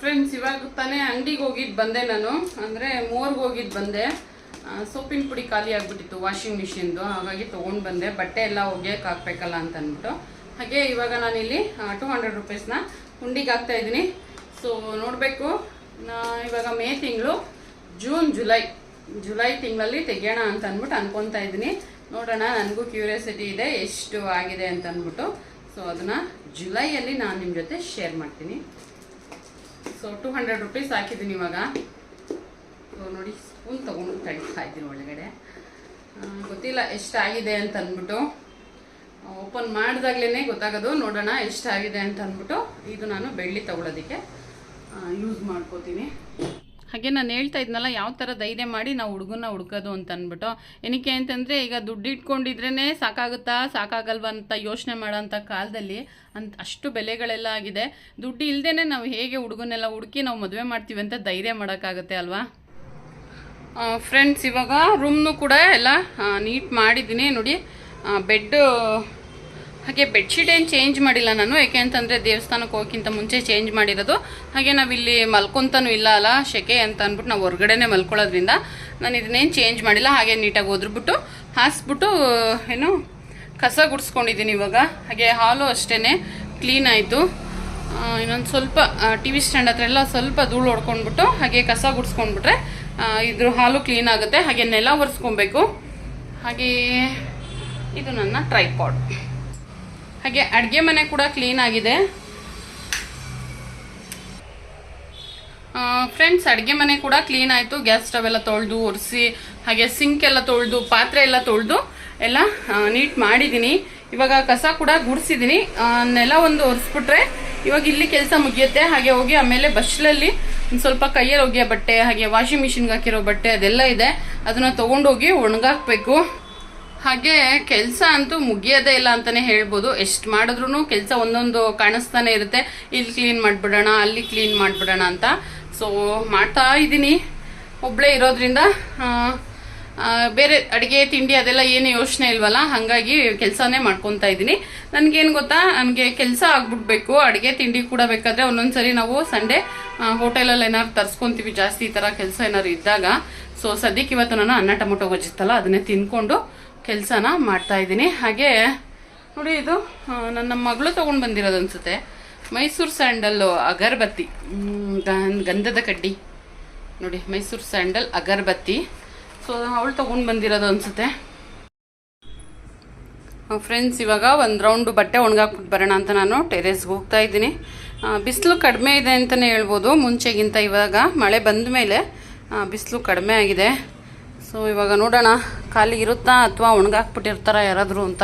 ಫ್ರೆಂಡ್ಸ್ ಇವಾಗ ತಾನೇ ಅಂಗಡಿಗೆ ಹೋಗಿದ್ದು ಬಂದೆ ನಾನು. ಅಂದರೆ ಮೋರ್ಗೆ ಹೋಗಿದ್ದು ಬಂದೆ. ಸೊಪ್ಪಿನ ಪುಡಿ ಖಾಲಿ ಆಗಿಬಿಟ್ಟಿತ್ತು ವಾಷಿಂಗ್ ಮಿಷಿನ್ದು ಹಾಗಾಗಿ ತೊಗೊಂಡು ಬಂದೆ. ಬಟ್ಟೆ ಎಲ್ಲ ಒಗೆಯಕ್ಕೆ ಹಾಕ್ಬೇಕಲ್ಲ ಅಂತ ಅಂದ್ಬಿಟ್ಟು. ಹಾಗೆ ಇವಾಗ ನಾನಿಲ್ಲಿ ಟೂ ಹಂಡ್ರೆಡ್ ರುಪೀಸ್ನ ಹುಂಡಿಗೆ ಹಾಕ್ತಾ ಇದ್ದೀನಿ. ಸೊ ನೋಡಬೇಕು. ಇವಾಗ ಮೇ ತಿಂಗಳು, ಜೂನ್, ಜುಲೈ. ಜುಲೈ ತಿಂಗಳಲ್ಲಿ ತೆಗೆಯೋಣ ಅಂತ ಅಂದ್ಬಿಟ್ಟು ಅನ್ಕೊತಾ ಇದ್ದೀನಿ. ನೋಡೋಣ, ನನಗೂ ಕ್ಯೂರಿಯಾಸಿಟಿ ಇದೆ, ಎಷ್ಟು ಆಗಿದೆ ಅಂತ ಅಂದ್ಬಿಟ್ಟು. ಸೊ ಅದನ್ನು ಜುಲೈಯಲ್ಲಿ ನಾನು ನಿಮ್ಮ ಜೊತೆ ಶೇರ್ ಮಾಡ್ತೀನಿ. ಸೊ ಟು ಹಂಡ್ರೆಡ್ ರುಪೀಸ್ ಹಾಕಿದ್ದೀನಿ ಇವಾಗ. ಸೊ ನೋಡಿ ಸ್ಪೂನ್ ತೊಗೊಂಡು ತಡಿತಾ ಇದ್ದೀನಿ ಒಳಗಡೆ. ಗೊತ್ತಿಲ್ಲ ಎಷ್ಟಾಗಿದೆ ಅಂತ ಅಂದ್ಬಿಟ್ಟು. ಓಪನ್ ಮಾಡಿದಾಗ್ಲೇ ಗೊತ್ತಾಗೋದು. ನೋಡೋಣ ಎಷ್ಟಾಗಿದೆ ಅಂತ ಅಂದ್ಬಿಟ್ಟು. ಇದು ನಾನು ಬೆಳ್ಳಿ ತಗೊಳ್ಳೋದಕ್ಕೆ ಯೂಸ್ ಮಾಡ್ಕೋತೀನಿ. ಹಾಗೆ ನಾನು ಹೇಳ್ತಾ ಇದ್ನಲ್ಲ, ಯಾವ ಥರ ಧೈರ್ಯ ಮಾಡಿ ನಾವು ಹುಡುಗನ ಹುಡುಕೋದು ಅಂತ ಅಂದ್ಬಿಟ್ಟು. ಏನಕ್ಕೆ ಅಂತಂದರೆ ಈಗ ದುಡ್ಡು ಇಟ್ಕೊಂಡಿದ್ರೇ ಸಾಕಾಗುತ್ತಾ, ಸಾಕಾಗಲ್ವಾ ಅಂತ ಯೋಚನೆ ಮಾಡೋಂಥ ಕಾಲದಲ್ಲಿ ಅಂತ ಅಷ್ಟು ಬೆಲೆಗಳೆಲ್ಲ ಆಗಿದೆ. ದುಡ್ಡು ಇಲ್ಲದೇ ನಾವು ಹೇಗೆ ಹುಡುಗನೆಲ್ಲ ಹುಡುಕಿ ನಾವು ಮದುವೆ ಮಾಡ್ತೀವಿ ಅಂತ ಧೈರ್ಯ ಮಾಡೋಕ್ಕಾಗುತ್ತೆ ಅಲ್ವಾ? ಫ್ರೆಂಡ್ಸ್ ಇವಾಗ ರೂಮ್ನು ಕೂಡ ಎಲ್ಲ ನೀಟ್ ಮಾಡಿದ್ದೀನಿ. ನೋಡಿ ಬೆಡ್ ಹಾಗೆ ಬೆಡ್ಶೀಟ್ ಏನು ಚೇಂಜ್ ಮಾಡಿಲ್ಲ ನಾನು ಯಾಕೆ ಅಂತಂದರೆ ದೇವಸ್ಥಾನಕ್ಕೆ ಹೋಗೋಕ್ಕಿಂತ ಮುಂಚೆ ಚೇಂಜ್ ಮಾಡಿರೋದು. ಹಾಗೆ ನಾವಿಲ್ಲಿ ಮಲ್ಕೊತಾನೂ ಇಲ್ಲ ಅಲ್ಲ ಶೆಕೆ ಅಂತ ಅಂದ್ಬಿಟ್ಟು ನಾವು ಹೊರಗಡೆನೆ ಮಲ್ಕೊಳ್ಳೋದ್ರಿಂದ ನಾನು ಇದನ್ನೇನು ಚೇಂಜ್ ಮಾಡಿಲ್ಲ, ಹಾಗೆ ನೀಟಾಗಿ ಒದ್ರುಬಿಟ್ಟು ಹಾಸ್ಬಿಟ್ಟು, ಏನು, ಕಸ ಗುಡಿಸ್ಕೊಂಡಿದ್ದೀನಿ ಇವಾಗ. ಹಾಗೆ ಹಾಲು ಅಷ್ಟೇ ಕ್ಲೀನ್ ಆಯಿತು. ಇನ್ನೊಂದು ಸ್ವಲ್ಪ ಟಿ ವಿ ಸ್ಟ್ಯಾಂಡ್ ಹತ್ರ ಎಲ್ಲ ಸ್ವಲ್ಪ ಧೂಳು ಹೊಡ್ಕೊಂಡ್ಬಿಟ್ಟು ಹಾಗೆ ಕಸ ಗುಡಿಸ್ಕೊಂಡ್ಬಿಟ್ರೆ ಇದ್ರ ಹಾಲು ಕ್ಲೀನ್ ಆಗುತ್ತೆ. ಹಾಗೆ ನೆಲ ಒರೆಸ್ಕೊಬೇಕು. ಹಾಗೆ, ಇದು ನನ್ನ ಟ್ರೈಪಾಡ್. ಹಾಗೆ ಅಡುಗೆ ಮನೆ ಕೂಡ ಕ್ಲೀನ್ ಆಗಿದೆ. ಫ್ರೆಂಡ್ಸ್ ಅಡುಗೆ ಮನೆ ಕೂಡ ಕ್ಲೀನ್ ಆಯಿತು. ಗ್ಯಾಸ್ ಸ್ಟವ್ ಎಲ್ಲ ತೊಳೆದು ಒರೆಸಿ, ಹಾಗೆ ಸಿಂಕ್ ಎಲ್ಲ ತೊಳೆದು, ಪಾತ್ರೆ ಎಲ್ಲ ತೊಳೆದು ಎಲ್ಲ ನೀಟ್ ಮಾಡಿದ್ದೀನಿ ಇವಾಗ ಕಸ ಕೂಡ ಗುಡಿಸಿದ್ದೀನಿ ನೆಲ ಒಂದು ಒರೆಸ್ಬಿಟ್ರೆ ಇವಾಗ ಇಲ್ಲಿ ಕೆಲಸ ಮುಗಿಯುತ್ತೆ. ಹಾಗೆ ಹೋಗಿ ಆಮೇಲೆ ಬಸ್ಲಲ್ಲಿ ಒಂದು ಸ್ವಲ್ಪ ಕೈಯಲ್ಲಿ ಒಗೆಯೋ ಬಟ್ಟೆ, ಹಾಗೆ ವಾಷಿಂಗ್ ಮಿಷಿನ್ಗೆ ಹಾಕಿರೋ ಬಟ್ಟೆ ಅದೆಲ್ಲ ಇದೆ. ಅದನ್ನು ತೊಗೊಂಡೋಗಿ ಒಣಗಾಕ್ಬೇಕು. ಹಾಗೆ ಕೆಲಸ ಅಂತೂ ಮುಗಿಯೋದೇ ಇಲ್ಲ ಅಂತಾನೆ ಹೇಳ್ಬೋದು. ಎಷ್ಟು ಮಾಡಿದ್ರು ಕೆಲಸ ಒಂದೊಂದು ಕಾಣಿಸ್ತಾನೆ ಇರುತ್ತೆ. ಇಲ್ಲಿ ಕ್ಲೀನ್ ಮಾಡಿಬಿಡೋಣ, ಅಲ್ಲಿ ಕ್ಲೀನ್ ಮಾಡಿಬಿಡೋಣ ಅಂತ. ಸೊ ಮಾಡ್ತಾ ಇದ್ದೀನಿ. ಒಬ್ಬಳೇ ಇರೋದ್ರಿಂದ ಬೇರೆ ಅಡುಗೆ, ತಿಂಡಿ ಅದೆಲ್ಲ ಏನು ಯೋಚನೆ ಇಲ್ವಲ್ಲ, ಹಾಗಾಗಿ ಕೆಲಸನೇ ಮಾಡ್ಕೊತಾ ಇದ್ದೀನಿ. ನನಗೇನು ಗೊತ್ತಾ, ನನಗೆ ಕೆಲಸ ಆಗ್ಬಿಡ್ಬೇಕು. ಅಡುಗೆ, ತಿಂಡಿ ಕೂಡ ಬೇಕಾದ್ರೆ ಒಂದೊಂದ್ಸರಿ ನಾವು ಸಂಡೇ ಹೋಟೆಲಲ್ಲಿ ಏನಾದ್ರು ತರ್ಸ್ಕೊತೀವಿ, ಜಾಸ್ತಿ ಈ ಥರ ಕೆಲಸ ಏನಾದ್ರು ಇದ್ದಾಗ. ಸೊ ಸದ್ಯಕ್ಕೆ ಇವತ್ತು ನಾನು ಅನ್ನ ಟೊಮೊಟೊ ಗೊಜ್ಜಿತ್ತಲ್ಲ, ಅದನ್ನೇ ತಿನ್ಕೊಂಡು ಕೆಲಸನ ಮಾಡ್ತಾ ಇದ್ದೀನಿ. ಹಾಗೆ, ನೋಡಿ ಇದು ನನ್ನ ಮಗಳು ತೊಗೊಂಡು ಬಂದಿರೋದು ಅನ್ಸುತ್ತೆ. ಮೈಸೂರು ಸ್ಯಾಂಡಲ್ಲು ಅಗರಬತ್ತಿ. ಗಂಧದ ಕಡ್ಡಿ. ನೋಡಿ, ಮೈಸೂರು ಸ್ಯಾಂಡಲ್ ಅಗರಬತ್ತಿ. ಸೊ ಅವಳು ತೊಗೊಂಡು ಬಂದಿರೋದು ಅನ್ಸುತ್ತೆ. ಫ್ರೆಂಡ್ಸ್ ಇವಾಗ ಒಂದು ರೌಂಡು ಬಟ್ಟೆ ಒಣಗಾಕ್ಬಿಟ್ಟು ಬರೋಣ ಅಂತ ನಾನು ಟೆರೇಸ್ಗೆ ಹೋಗ್ತಾ ಇದ್ದೀನಿ. ಬಿಸಿಲು ಕಡಿಮೆ ಇದೆ ಅಂತಲೇ ಹೇಳ್ಬೋದು. ಮುಂಚೆಗಿಂತ ಇವಾಗ ಮಳೆ ಬಂದ ಮೇಲೆ ಬಿಸಿಲು ಕಡಿಮೆ ಆಗಿದೆ. ಸೊ ಇವಾಗ ನೋಡೋಣ ಖಾಲಿ ಇರುತ್ತಾ ಅಥವಾ ಒಣಗಾಕ್ಬಿಟ್ಟಿರ್ತಾರ ಯಾರಾದರೂ ಅಂತ.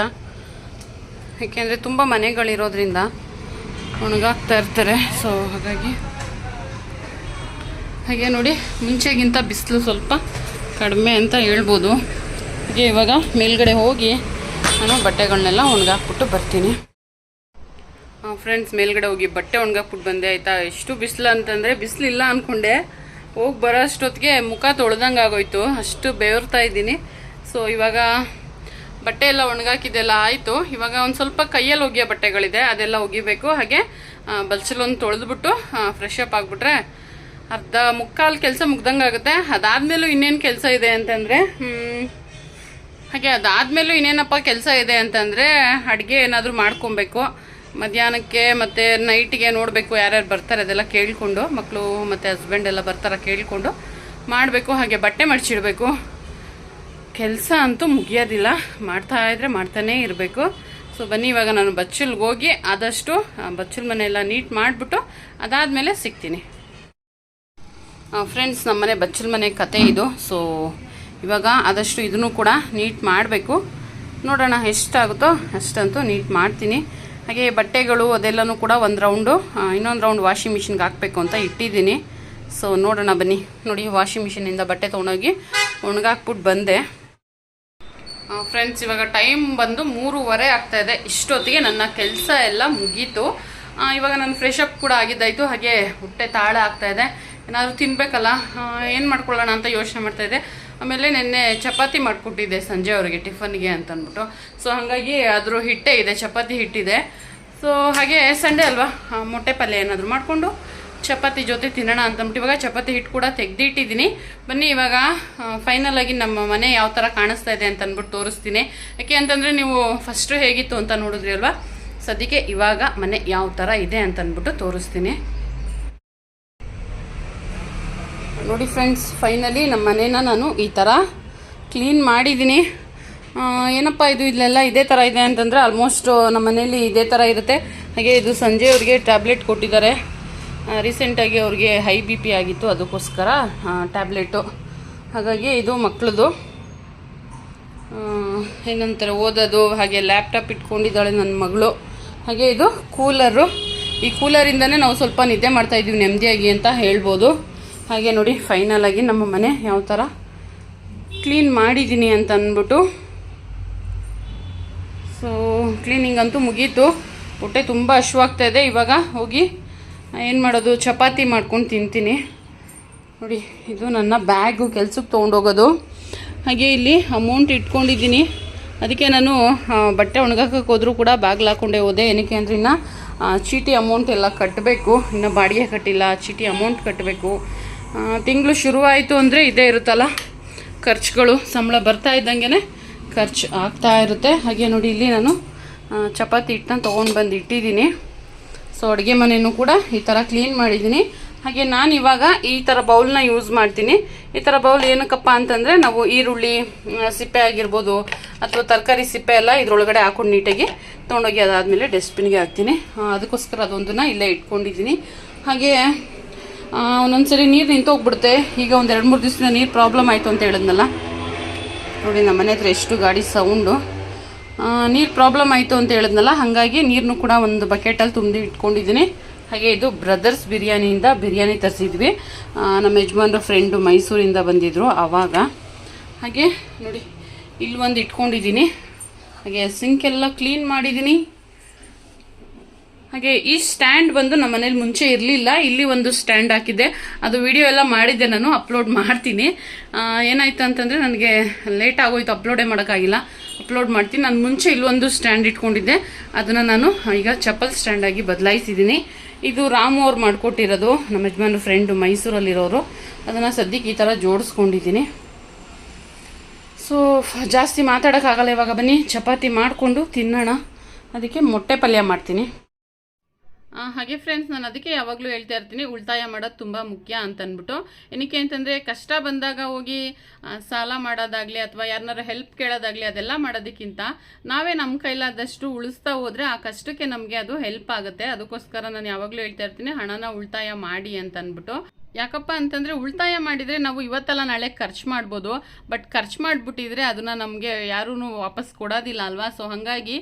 ಏಕೆಂದರೆ ತುಂಬ ಮನೆಗಳಿರೋದ್ರಿಂದ ಒಣಗಾಕ್ತಾ ಇರ್ತಾರೆ. ಸೊ ಹಾಗಾಗಿ ಹಾಗೆ ನೋಡಿ, ಮುಂಚೆಗಿಂತ ಬಿಸಿಲು ಸ್ವಲ್ಪ ಕಡಿಮೆ ಅಂತ ಹೇಳ್ಬೋದು. ಹಾಗೆ ಇವಾಗ ಮೇಲ್ಗಡೆ ಹೋಗಿ ನಾನು ಬಟ್ಟೆಗಳನ್ನೆಲ್ಲ ಒಣಗಾಕ್ಬಿಟ್ಟು ಬರ್ತೀನಿ. ಫ್ರೆಂಡ್ಸ್ ಮೇಲ್ಗಡೆ ಹೋಗಿ ಬಟ್ಟೆ ಒಣಗಾಕ್ಬಿಟ್ಟು ಬಂದೆ. ಆಯಿತಾ? ಎಷ್ಟು ಬಿಸಿಲು ಅಂತಂದರೆ ಬಿಸಿಲಿಲ್ಲ ಅಂದ್ಕೊಂಡೆ ಹೋಗಿ ಬರೋ ಅಷ್ಟೊತ್ತಿಗೆ ಮುಖ ತೊಳೆದಂಗೆ ಆಗೋಯ್ತು. ಅಷ್ಟು ಬೆವರ್ತಾ ಇದ್ದೀನಿ. ಸೊ ಇವಾಗ ಬಟ್ಟೆ ಎಲ್ಲ ಒಣಗಾಕಿದ್ದೆಲ್ಲ ಆಯಿತು. ಇವಾಗ ಒಂದು ಸ್ವಲ್ಪ ಕೈಯಲ್ಲಿ ಒಗೆಯೋ ಬಟ್ಟೆಗಳಿದೆ. ಅದೆಲ್ಲ ಒಗಿಬೇಕು. ಹಾಗೆ ಬಲ್ಸಲೊಂದು ತೊಳೆದ್ಬಿಟ್ಟು ಫ್ರೆಶ್ ಅಪ್ ಆಗಿಬಿಟ್ರೆ ಅರ್ಧ ಮುಕ್ಕಾಲು ಕೆಲಸ ಮುಗ್ದಂಗೆ ಆಗುತ್ತೆ. ಅದಾದ್ಮೇಲೂ ಇನ್ನೇನು ಕೆಲಸ ಇದೆ ಅಂತಂದರೆ ಹಾಗೆ ಅದಾದಮೇಲೂ ಇನ್ನೇನಪ್ಪ ಕೆಲಸ ಇದೆ ಅಂತಂದರೆ ಅಡುಗೆ ಏನಾದರೂ ಮಾಡ್ಕೊಬೇಕು. ಮಧ್ಯಾಹ್ನಕ್ಕೆ ಮತ್ತು ನೈಟಿಗೆ ನೋಡಬೇಕು ಯಾರ್ಯಾರು ಬರ್ತಾರೆ ಅದೆಲ್ಲ ಕೇಳಿಕೊಂಡು ಮಕ್ಕಳು ಮತ್ತು ಹಸ್ಬೆಂಡ್ ಎಲ್ಲ ಬರ್ತಾರ ಕೇಳಿಕೊಂಡು ಮಾಡಬೇಕು, ಹಾಗೆ ಬಟ್ಟೆ ಮಡ್ಚಿಡಬೇಕು. ಕೆಲಸ ಅಂತೂ ಮುಗಿಯೋದಿಲ್ಲ, ಮಾಡ್ತಾ ಇದ್ರೆ ಮಾಡ್ತಾನೇ ಇರಬೇಕು. ಸೊ ಬನ್ನಿ, ಇವಾಗ ನಾನು ಬಚ್ಚಲ್ಗೆ ಹೋಗಿ ಆದಷ್ಟು ಬಚ್ಚಲ್ ಮನೆಯೆಲ್ಲ ನೀಟ್ ಮಾಡಿಬಿಟ್ಟು ಅದಾದಮೇಲೆ ಸಿಗ್ತೀನಿ. ಫ್ರೆಂಡ್ಸ್ ನಮ್ಮ ಮನೆ ಬಚ್ಚಲ್ ಮನೆ ಕತೆ ಇದು. ಸೊ ಇವಾಗ ಆದಷ್ಟು ಇದನ್ನು ಕೂಡ ನೀಟ್ ಮಾಡಬೇಕು. ನೋಡೋಣ ಎಷ್ಟಾಗುತ್ತೋ ಅಷ್ಟಂತೂ ನೀಟ್ ಮಾಡ್ತೀನಿ. ಹಾಗೆ ಬಟ್ಟೆಗಳು ಅದೆಲ್ಲನೂ ಕೂಡ ಒಂದು ರೌಂಡು ಇನ್ನೊಂದು ರೌಂಡ್ ವಾಷಿಂಗ್ ಮಿಷಿನ್ಗೆ ಹಾಕಬೇಕು ಅಂತ ಇಟ್ಟಿದ್ದೀನಿ. ಸೊ ನೋಡೋಣ ಬನ್ನಿ. ನೋಡಿ ವಾಷಿಂಗ್ ಮಿಷಿನಿಂದ ಬಟ್ಟೆ ತೊಗೊಂಡೋಗಿ ಒಣಗಾಕ್ಬಿಟ್ಟು ಬಂದೆ. ಫ್ರೆಂಡ್ಸ್ ಇವಾಗ ಟೈಮ್ ಬಂದು ಮೂರುವರೆ ಆಗ್ತಾ ಇದೆ. ಇಷ್ಟೊತ್ತಿಗೆ ನನ್ನ ಕೆಲಸ ಎಲ್ಲ ಮುಗೀತು. ಇವಾಗ ನಾನು ಫ್ರೆಶ್ ಅಪ್ ಕೂಡ ಆಗಿದ್ದಾಯಿತು. ಹಾಗೆ ಹೊಟ್ಟೆ ತಾಳ ಆಗ್ತಾ ಇದೆ. ಏನಾದರೂ ತಿನ್ಬೇಕಲ್ಲ? ಏನು ಮಾಡ್ಕೊಳ್ಳೋಣ ಅಂತ ಯೋಚನೆ ಮಾಡ್ತಾ ಇದ್ದೆ. ಆಮೇಲೆ ನಿನ್ನೆ ಚಪಾತಿ ಮಾಡಿಕೊಟ್ಟಿದ್ದೆ ಸಂಜೆ ಅವರಿಗೆ ಟಿಫನ್ಗೆ ಅಂತಂದ್ಬಿಟ್ಟು. ಸೊ ಹಾಗಾಗಿ ಅದ್ರ ಹಿಟ್ಟೇ ಇದೆ, ಚಪಾತಿ ಹಿಟ್ಟಿದೆ. ಸೊ ಹಾಗೆ ಸಂಡೇ ಅಲ್ವಾ? ಮೊಟ್ಟೆ ಪಲ್ಯ ಏನಾದರೂ ಮಾಡಿಕೊಂಡು ಚಪಾತಿ ಜೊತೆ ತಿನ್ನೋಣ ಅಂತಂದ್ಬಿಟ್ಟು ಇವಾಗ ಚಪಾತಿ ಹಿಟ್ಟು ಕೂಡ ತೆಗೆದಿಟ್ಟಿದ್ದೀನಿ. ಬನ್ನಿ, ಇವಾಗ ಫೈನಲ್ ಆಗಿ ನಮ್ಮ ಮನೆ ಯಾವ ಥರ ಕಾಣಿಸ್ತಾ ಇದೆ ಅಂತ ಅಂದ್ಬಿಟ್ಟು ತೋರಿಸ್ತೀನಿ. ಯಾಕೆ ಅಂತಂದರೆ ನೀವು ಫಸ್ಟು ಹೇಗಿತ್ತು ಅಂತ ನೋಡಿದ್ರಿ ಅಲ್ವಾ? ಸದ್ಯಕ್ಕೆ ಇವಾಗ ಮನೆ ಯಾವ ಥರ ಇದೆ ಅಂತ ಅಂದ್ಬಿಟ್ಟು ತೋರಿಸ್ತೀನಿ. ನೋಡಿ ಫ್ರೆಂಡ್ಸ್ ಫೈನಲಿ ನಮ್ಮ ಮನೇನ ನಾನು ಈ ಥರ ಕ್ಲೀನ್ ಮಾಡಿದ್ದೀನಿ ಏನಪ್ಪ ಇದು ಇಲ್ಲೆಲ್ಲ ಇದೇ ಥರ ಇದೆ ಅಂತಂದರೆ ಆಲ್ಮೋಸ್ಟ್ ನಮ್ಮ ಮನೇಲಿ ಇದೇ ಥರ ಇರುತ್ತೆ. ಹಾಗೆ ಇದು ಸಂಜೆ ಅವ್ರಿಗೆ ಟ್ಯಾಬ್ಲೆಟ್ ಕೊಟ್ಟಿದ್ದಾರೆ. ರೀಸೆಂಟಾಗಿ ಅವ್ರಿಗೆ ಹೈ ಬಿ ಪಿ ಆಗಿತ್ತು, ಅದಕ್ಕೋಸ್ಕರ ಟ್ಯಾಬ್ಲೆಟು ಹಾಗಾಗಿ ಇದು ಮಕ್ಕಳದು ಏನಂತಾರೆ, ಓದೋದು, ಹಾಗೆ ಲ್ಯಾಪ್ಟಾಪ್ ಇಟ್ಕೊಂಡಿದ್ದಾಳೆ ನನ್ನ ಮಗಳು. ಹಾಗೆ ಇದು ಕೂಲರು ಈ ಕೂಲರಿಂದನೇ ನಾವು ಸ್ವಲ್ಪ ನಿದ್ದೆ ಮಾಡ್ತಾಯಿದ್ದೀವಿ ನೆಮ್ಮದಿಯಾಗಿ ಅಂತ ಹೇಳ್ಬೋದು. ಹಾಗೆ ನೋಡಿ ಫೈನಲ್ ಆಗಿ ನಮ್ಮ ಮನೆ ಯಾವ ಥರ ಕ್ಲೀನ್ ಮಾಡಿದ್ದೀನಿ ಅಂತ ಅಂದ್ಬಿಟ್ಟು. ಸೊ ಕ್ಲೀನಿಂಗ್ ಅಂತೂ ಮುಗೀತು. ಹೊಟ್ಟೆ ತುಂಬ ಹಶುವಾಗ್ತಾ ಇದೆ. ಇವಾಗ ಹೋಗಿ ಏನು ಮಾಡೋದು, ಚಪಾತಿ ಮಾಡ್ಕೊಂಡು ತಿಂತೀನಿ. ನೋಡಿ, ಇದು ನನ್ನ ಬ್ಯಾಗು ಕೆಲ್ಸಕ್ಕೆ ತೊಗೊಂಡೋಗೋದು ಹಾಗೆ ಇಲ್ಲಿ ಅಮೌಂಟ್ ಇಟ್ಕೊಂಡಿದ್ದೀನಿ. ಅದಕ್ಕೆ ನಾನು ಬಟ್ಟೆ ಒಣಗಾಕಕ್ಕೆ ಹೋದರೂ ಕೂಡ ಬ್ಯಾಗ್ ಹಾಕೊಂಡೆ ಹೋದೆ. ಏನಕ್ಕೆ ಅಂದರೆ ಇನ್ನು ಚೀಟಿ ಅಮೌಂಟ್ ಎಲ್ಲ ಕಟ್ಟಬೇಕು ಇನ್ನು ಬಾಡಿಗೆ ಕಟ್ಟಿಲ್ಲ, ಚೀಟಿ ಅಮೌಂಟ್ ಕಟ್ಟಬೇಕು ತಿಂಗಳು ಶುರುವಾಯಿತು ಅಂದರೆ ಇದೇ ಇರುತ್ತಲ್ಲ? ಖರ್ಚುಗಳು, ಸಂಬಳ ಬರ್ತಾ ಇದ್ದಂಗೆ ಖರ್ಚು ಆಗ್ತಾ ಇರುತ್ತೆ. ಹಾಗೆ ನೋಡಿ ಇಲ್ಲಿ ನಾನು ಚಪಾತಿ ಹಿಟ್ಟನ್ನ ತೊಗೊಂಡು ಬಂದು ಇಟ್ಟಿದ್ದೀನಿ. ಸೊ ಅಡುಗೆ ಮನೆಯೂ ಕೂಡ ಈ ಥರ ಕ್ಲೀನ್ ಮಾಡಿದ್ದೀನಿ. ಹಾಗೆ ನಾನು ಇವಾಗ ಈ ಥರ ಬೌಲ್ನ ಯೂಸ್ ಮಾಡ್ತೀನಿ. ಈ ಥರ ಬೌಲ್ ಏನಕ್ಕಪ್ಪ ಅಂತಂದರೆ ನಾವು ಈರುಳ್ಳಿ ಸಿಪ್ಪೆ ಆಗಿರ್ಬೋದು ಅಥವಾ ತರಕಾರಿ ಸಿಪ್ಪೆ ಎಲ್ಲ ಇದರೊಳಗಡೆ ಹಾಕೊಂಡು ನೀಟಾಗಿ ತೊಗೊಂಡೋಗಿ ಅದಾದಮೇಲೆ ಡಸ್ಟ್ಬಿನ್ಗೆ ಹಾಕ್ತೀನಿ. ಅದಕ್ಕೋಸ್ಕರ ಅದೊಂದನ್ನು ಇಲ್ಲೇ ಇಟ್ಕೊಂಡಿದ್ದೀನಿ. ಹಾಗೆ ಆ, ಒಂದೊಂದ್ಸರಿ ನೀರು ನಿಂತೋಗ್ಬಿಡುತ್ತೆ ಈಗ ಒಂದು ಎರಡು ಮೂರು ದಿವಸದಿಂದ ನೀರು ಪ್ರಾಬ್ಲಮ್ ಆಯಿತು ಅಂತ ಹೇಳಿದ್ನಲ್ಲ. ನೋಡಿ ನಮ್ಮ ಮನೆ ಹತ್ರ ಎಷ್ಟು ಗಾಡಿ ಸೌಂಡು ನೀರು ಪ್ರಾಬ್ಲಮ್ ಆಯಿತು ಅಂತ ಹೇಳಿದ್ನಲ್ಲ ಹಾಗಾಗಿ ನೀರನ್ನು ಕೂಡ ಒಂದು ಬಕೆಟಲ್ಲಿ ತುಂಬಿ ಇಟ್ಕೊಂಡಿದ್ದೀನಿ. ಹಾಗೆ ಇದು ಬ್ರದರ್ಸ್ ಬಿರಿಯಾನಿಯಿಂದ ಬಿರಿಯಾನಿ ತರಿಸಿದ್ವಿ. ನಮ್ಮ ಯಜಮಾನ್ರ ಫ್ರೆಂಡು ಮೈಸೂರಿಂದ ಬಂದಿದ್ದರು ಆವಾಗ ಹಾಗೆ ನೋಡಿ ಇಲ್ಲಿ ಒಂದು ಇಟ್ಕೊಂಡಿದ್ದೀನಿ. ಹಾಗೆ ಸಿಂಕ್ ಎಲ್ಲ ಕ್ಲೀನ್ ಮಾಡಿದ್ದೀನಿ. ಹಾಗೆ ಈ ಸ್ಟ್ಯಾಂಡ್ ಬಂದು ನಮ್ಮ ಮನೇಲಿ ಮುಂಚೆ ಇರಲಿಲ್ಲ, ಇಲ್ಲಿ ಒಂದು ಸ್ಟ್ಯಾಂಡ್ ಹಾಕಿದ್ದೆ. ಅದು ವಿಡಿಯೋ ಎಲ್ಲ ಮಾಡಿದ್ದೆ ನಾನು ಅಪ್ಲೋಡ್ ಮಾಡ್ತೀನಿ. ಏನಾಯ್ತು ಅಂತಂದರೆ ನನಗೆ ಲೇಟ್ ಆಗೋಯ್ತು ಅಪ್ಲೋಡೇ ಮಾಡೋಕ್ಕಾಗಿಲ್ಲ. ಅಪ್ಲೋಡ್ ಮಾಡ್ತೀನಿ. ನಾನು ಮುಂಚೆ ಇಲ್ಲೊಂದು ಸ್ಟ್ಯಾಂಡ್ ಇಟ್ಕೊಂಡಿದ್ದೆ. ಅದನ್ನು ನಾನು ಈಗ ಚಪ್ಪಲ್ ಸ್ಟ್ಯಾಂಡಾಗಿ ಬದಲಾಯಿಸಿದ್ದೀನಿ. ಇದು ರಾಮು ಅವ್ರು ಮಾಡಿಕೊಟ್ಟಿರೋದು, ನಮ್ಮ ಯಜಮಾನ ಫ್ರೆಂಡು ಮೈಸೂರಲ್ಲಿರೋರು. ಅದನ್ನು ಸದ್ಯಕ್ಕೆ ಈ ಥರ ಜೋಡಿಸ್ಕೊಂಡಿದ್ದೀನಿ. ಸೊ ಜಾಸ್ತಿ ಮಾತಾಡೋಕ್ಕಾಗಲ್ಲ ಇವಾಗ. ಬನ್ನಿ, ಚಪಾತಿ ಮಾಡಿಕೊಂಡು ತಿನ್ನೋಣ. ಅದಕ್ಕೆ ಮೊಟ್ಟೆ ಪಲ್ಯ ಮಾಡ್ತೀನಿ. ಹಾಗೆ ಫ್ರೆಂಡ್ಸ್ ನಾನು ಅದಕ್ಕೆ ಯಾವಾಗಲೂ ಹೇಳ್ತಾ ಇರ್ತೀನಿ, ಉಳಿತಾಯ ಮಾಡೋದು ತುಂಬ ಮುಖ್ಯ ಅಂತ ಅಂದ್ಬಿಟ್ಟು ಏನಕ್ಕೆ ಅಂತಂದರೆ, ಕಷ್ಟ ಬಂದಾಗ ಹೋಗಿ ಸಾಲ ಮಾಡೋದಾಗಲಿ ಅಥವಾ ಯಾರನ್ನಾರು ಹೆಲ್ಪ್ ಕೇಳೋದಾಗಲಿ ಅದೆಲ್ಲ ಮಾಡೋದಕ್ಕಿಂತ ನಾವೇ ನಮ್ಮ ಕೈಲಾದಷ್ಟು ಉಳಿಸ್ತಾ ಹೋದರೆ ಆ ಕಷ್ಟಕ್ಕೆ ನಮಗೆ ಅದು ಹೆಲ್ಪ್ ಆಗುತ್ತೆ. ಅದಕ್ಕೋಸ್ಕರ ನಾನು ಯಾವಾಗಲೂ ಹೇಳ್ತಾ ಇರ್ತೀನಿ, ಹಣನ ಉಳಿತಾಯ ಮಾಡಿ ಅಂತ ಅಂದ್ಬಿಟ್ಟು ಯಾಕಪ್ಪ ಅಂತಂದರೆ ಉಳಿತಾಯ ಮಾಡಿದರೆ ನಾವು ಇವತ್ತೆಲ್ಲ ನಾಳೆ ಖರ್ಚು ಮಾಡ್ಬೋದು ಬಟ್ ಖರ್ಚು ಮಾಡಿಬಿಟ್ಟಿದ್ರೆ ಅದನ್ನು ನಮಗೆ ಯಾರೂ ವಾಪಸ್ ಕೊಡೋದಿಲ್ಲ ಅಲ್ವಾ? ಸೊ ಹಾಗಾಗಿ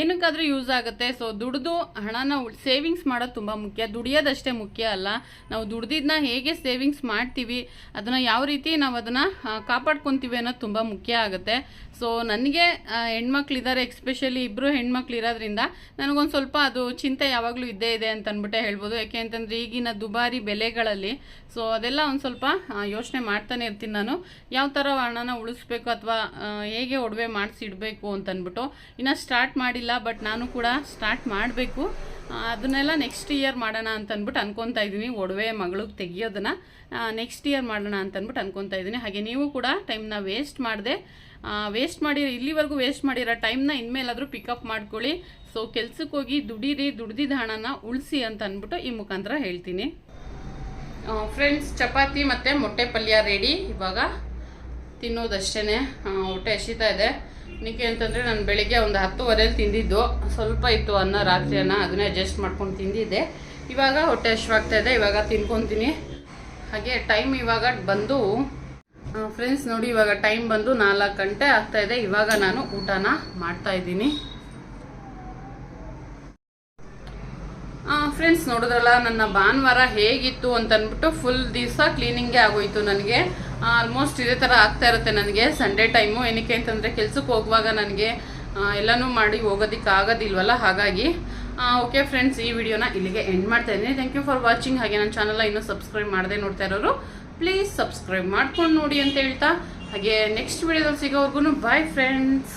ಏನಕ್ಕಾದರೂ ಯೂಸ್ ಆಗುತ್ತೆ. ಸೊ ದುಡಿದು ಹಣನ ಸೇವಿಂಗ್ಸ್ ಮಾಡೋದು ತುಂಬ ಮುಖ್ಯ. ದುಡಿಯೋದಷ್ಟೇ ಮುಖ್ಯ ಅಲ್ಲ. ನಾವು ದುಡ್ದಿದ್ದನ್ನ ಹೇಗೆ ಸೇವಿಂಗ್ಸ್ ಮಾಡ್ತೀವಿ, ಅದನ್ನು ಯಾವ ರೀತಿ ನಾವು ಅದನ್ನು ಕಾಪಾಡ್ಕೊತೀವಿ ಅನ್ನೋದು ತುಂಬ ಮುಖ್ಯ ಆಗುತ್ತೆ. ಸೊ ನನಗೆ ಹೆಣ್ಮಕ್ಳಿದ್ದಾರೆ ಎಕ್ಸ್ಪೆಷಲಿ ಇಬ್ಬರು ಹೆಣ್ಮಕ್ಳು ಇರೋದ್ರಿಂದ ನನಗೊಂದು ಸ್ವಲ್ಪ ಅದು ಚಿಂತೆ ಯಾವಾಗಲೂ ಇದ್ದೇ ಇದೆ ಅಂತ ಅಂದ್ಬಿಟ್ಟೆ ಹೇಳ್ಬೋದು. ಯಾಕೆ ಅಂತಂದರೆ ಈಗಿನ ದುಬಾರಿ ಬೆಲೆಗಳಲ್ಲಿ ಸೊ ಅದೆಲ್ಲ ಒಂದು ಸ್ವಲ್ಪ ಯೋಚನೆ ಮಾಡ್ತಾನೆ ಇರ್ತೀನಿ ನಾನು. ಯಾವ ಥರ ಹಣನ ಉಳಿಸ್ಬೇಕು ಅಥವಾ ಹೇಗೆ ಒಡವೆ ಮಾಡಿಸಿಡಬೇಕು ಅಂತಂದ್ಬಿಟ್ಟು ಇನ್ನು ಸ್ಟಾರ್ಟ್ ಮಾಡಿಲ್ಲ ಬಟ್ ನಾನು ಕೂಡ ಸ್ಟಾರ್ಟ್ ಮಾಡಬೇಕು. ಅದನ್ನೆಲ್ಲ ನೆಕ್ಸ್ಟ್ ಇಯರ್ ಮಾಡೋಣ ಅಂತ ಅಂದ್ಬಿಟ್ಟು ಅನ್ಕೊತಾ ಇದ್ದೀನಿ. ಒಡವೆ ಮಗಳಿಗೆ ತೆಗಿಯೋದನ್ನು ನೆಕ್ಸ್ಟ್ ಇಯರ್ ಮಾಡೋಣ ಅಂತ ಅಂದ್ಬಿಟ್ಟು ಅನ್ಕೊತಾ ಇದ್ದೀನಿ. ಹಾಗೆ ನೀವು ಕೂಡ ಟೈಮ್ನ ವೇಸ್ಟ್ ಮಾಡದೆ ವೇಸ್ಟ್ ಮಾಡಿ, ಇಲ್ಲಿವರೆಗೂ ವೇಸ್ಟ್ ಮಾಡಿರೋ ಟೈಮ್ನ ಇನ್ಮೇಲಾದರೂ ಪಿಕಪ್ ಮಾಡ್ಕೊಳ್ಳಿ. ಸೊ ಕೆಲ್ಸಕ್ಕೆ ಹೋಗಿ ದುಡೀರಿ, ದುಡ್ದಿದ್ದ ಹಣನ ಉಳಿಸಿ ಅಂತ ಅಂದ್ಬಿಟ್ಟು ಈ ಮುಖಾಂತರ ಹೇಳ್ತೀನಿ. ಫ್ರೆಂಡ್ಸ್ ಚಪಾತಿ ಮತ್ತು ಮೊಟ್ಟೆ ಪಲ್ಯ ರೆಡಿ ಇವಾಗ. ತಿನ್ನೋದಷ್ಟೇ ಹೊಟ್ಟೆ ಹಸಿತಾ ಇದೆ. ಏನಕ್ಕೆ ಅಂತಂದರೆ ನಾನು ಬೆಳಿಗ್ಗೆ ಒಂದು ಹತ್ತುವರೆಯಲ್ಲಿ ತಿಂದಿದ್ದು. ಸ್ವಲ್ಪ ಇತ್ತು ಅನ್ನ, ರಾತ್ರಿ ಅನ್ನ, ಅದನ್ನೇ ಅಡ್ಜಸ್ಟ್ ಮಾಡ್ಕೊಂಡು ತಿಂದಿದ್ದೆ. ಇವಾಗ ಹೊಟ್ಟೆ ಹಸಿವಾಗ್ತಾ ಇದೆ. ಇವಾಗ ತಿನ್ಕೊತೀನಿ. ಹಾಗೆ ಟೈಮ್ ಇವಾಗ ಬಂದು ಫ್ರೆಂಡ್ಸ್ ನೋಡಿ, ಇವಾಗ ಟೈಮ್ ಬಂದು ನಾಲ್ಕು ಗಂಟೆ ಆಗ್ತಾ ಇದೆ. ಇವಾಗ ನಾನು ಊಟನ ಮಾಡ್ತಾ ಇದ್ದೀನಿ. ಫ್ರೆಂಡ್ಸ್ ನೋಡಿದ್ರಲ್ಲ, ನನ್ನ ಭಾನುವಾರ ಹೇಗಿತ್ತು ಅಂತ ಅಂದ್ಬಿಟ್ಟು ಫುಲ್ ದಿವಸ ಕ್ಲೀನಿಂಗೇ ಆಗೋಯ್ತು ನನಗೆ. ಆಲ್ಮೋಸ್ಟ್ ಇದೇ ಥರ ಆಗ್ತಾ ಇರುತ್ತೆ ನನಗೆ. ಸಂಡೇ ಟೈಮು ಏನಕ್ಕೆ ಅಂತಂದರೆ ಕೆಲ್ಸಕ್ಕೆ ಹೋಗುವಾಗ ನನಗೆ ಎಲ್ಲನೂ ಮಾಡಿ ಹೋಗೋದಕ್ಕೆ ಆಗೋದಿಲ್ವಲ್ಲ, ಹಾಗಾಗಿ. ಓಕೆ ಫ್ರೆಂಡ್ಸ್ ಈ ವಿಡಿಯೋನ ಇಲ್ಲಿಗೆ ಎಂಡ್ ಮಾಡ್ತಾ ಇದ್ದೀನಿ. ಥ್ಯಾಂಕ್ ಯು ಫಾರ್ ವಾಚಿಂಗ್ ಹಾಗೆ ನನ್ನ ಚಾನಲ್ನ ಇನ್ನೂ ಸಬ್ಸ್ಕ್ರೈಬ್ ಮಾಡದೆ ನೋಡ್ತಾ ಇರೋರು ಪ್ಲೀಸ್ ಸಬ್ಸ್ಕ್ರೈಬ್ ಮಾಡ್ಕೊಂಡು ನೋಡಿ ಅಂತ ಹೇಳ್ತಾ. ಹಾಗೆ ನೆಕ್ಸ್ಟ್ ವಿಡಿಯೋದಲ್ಲಿ ಸಿಗೋವರೆಗೂ ಬಾಯ್ ಫ್ರೆಂಡ್ಸ್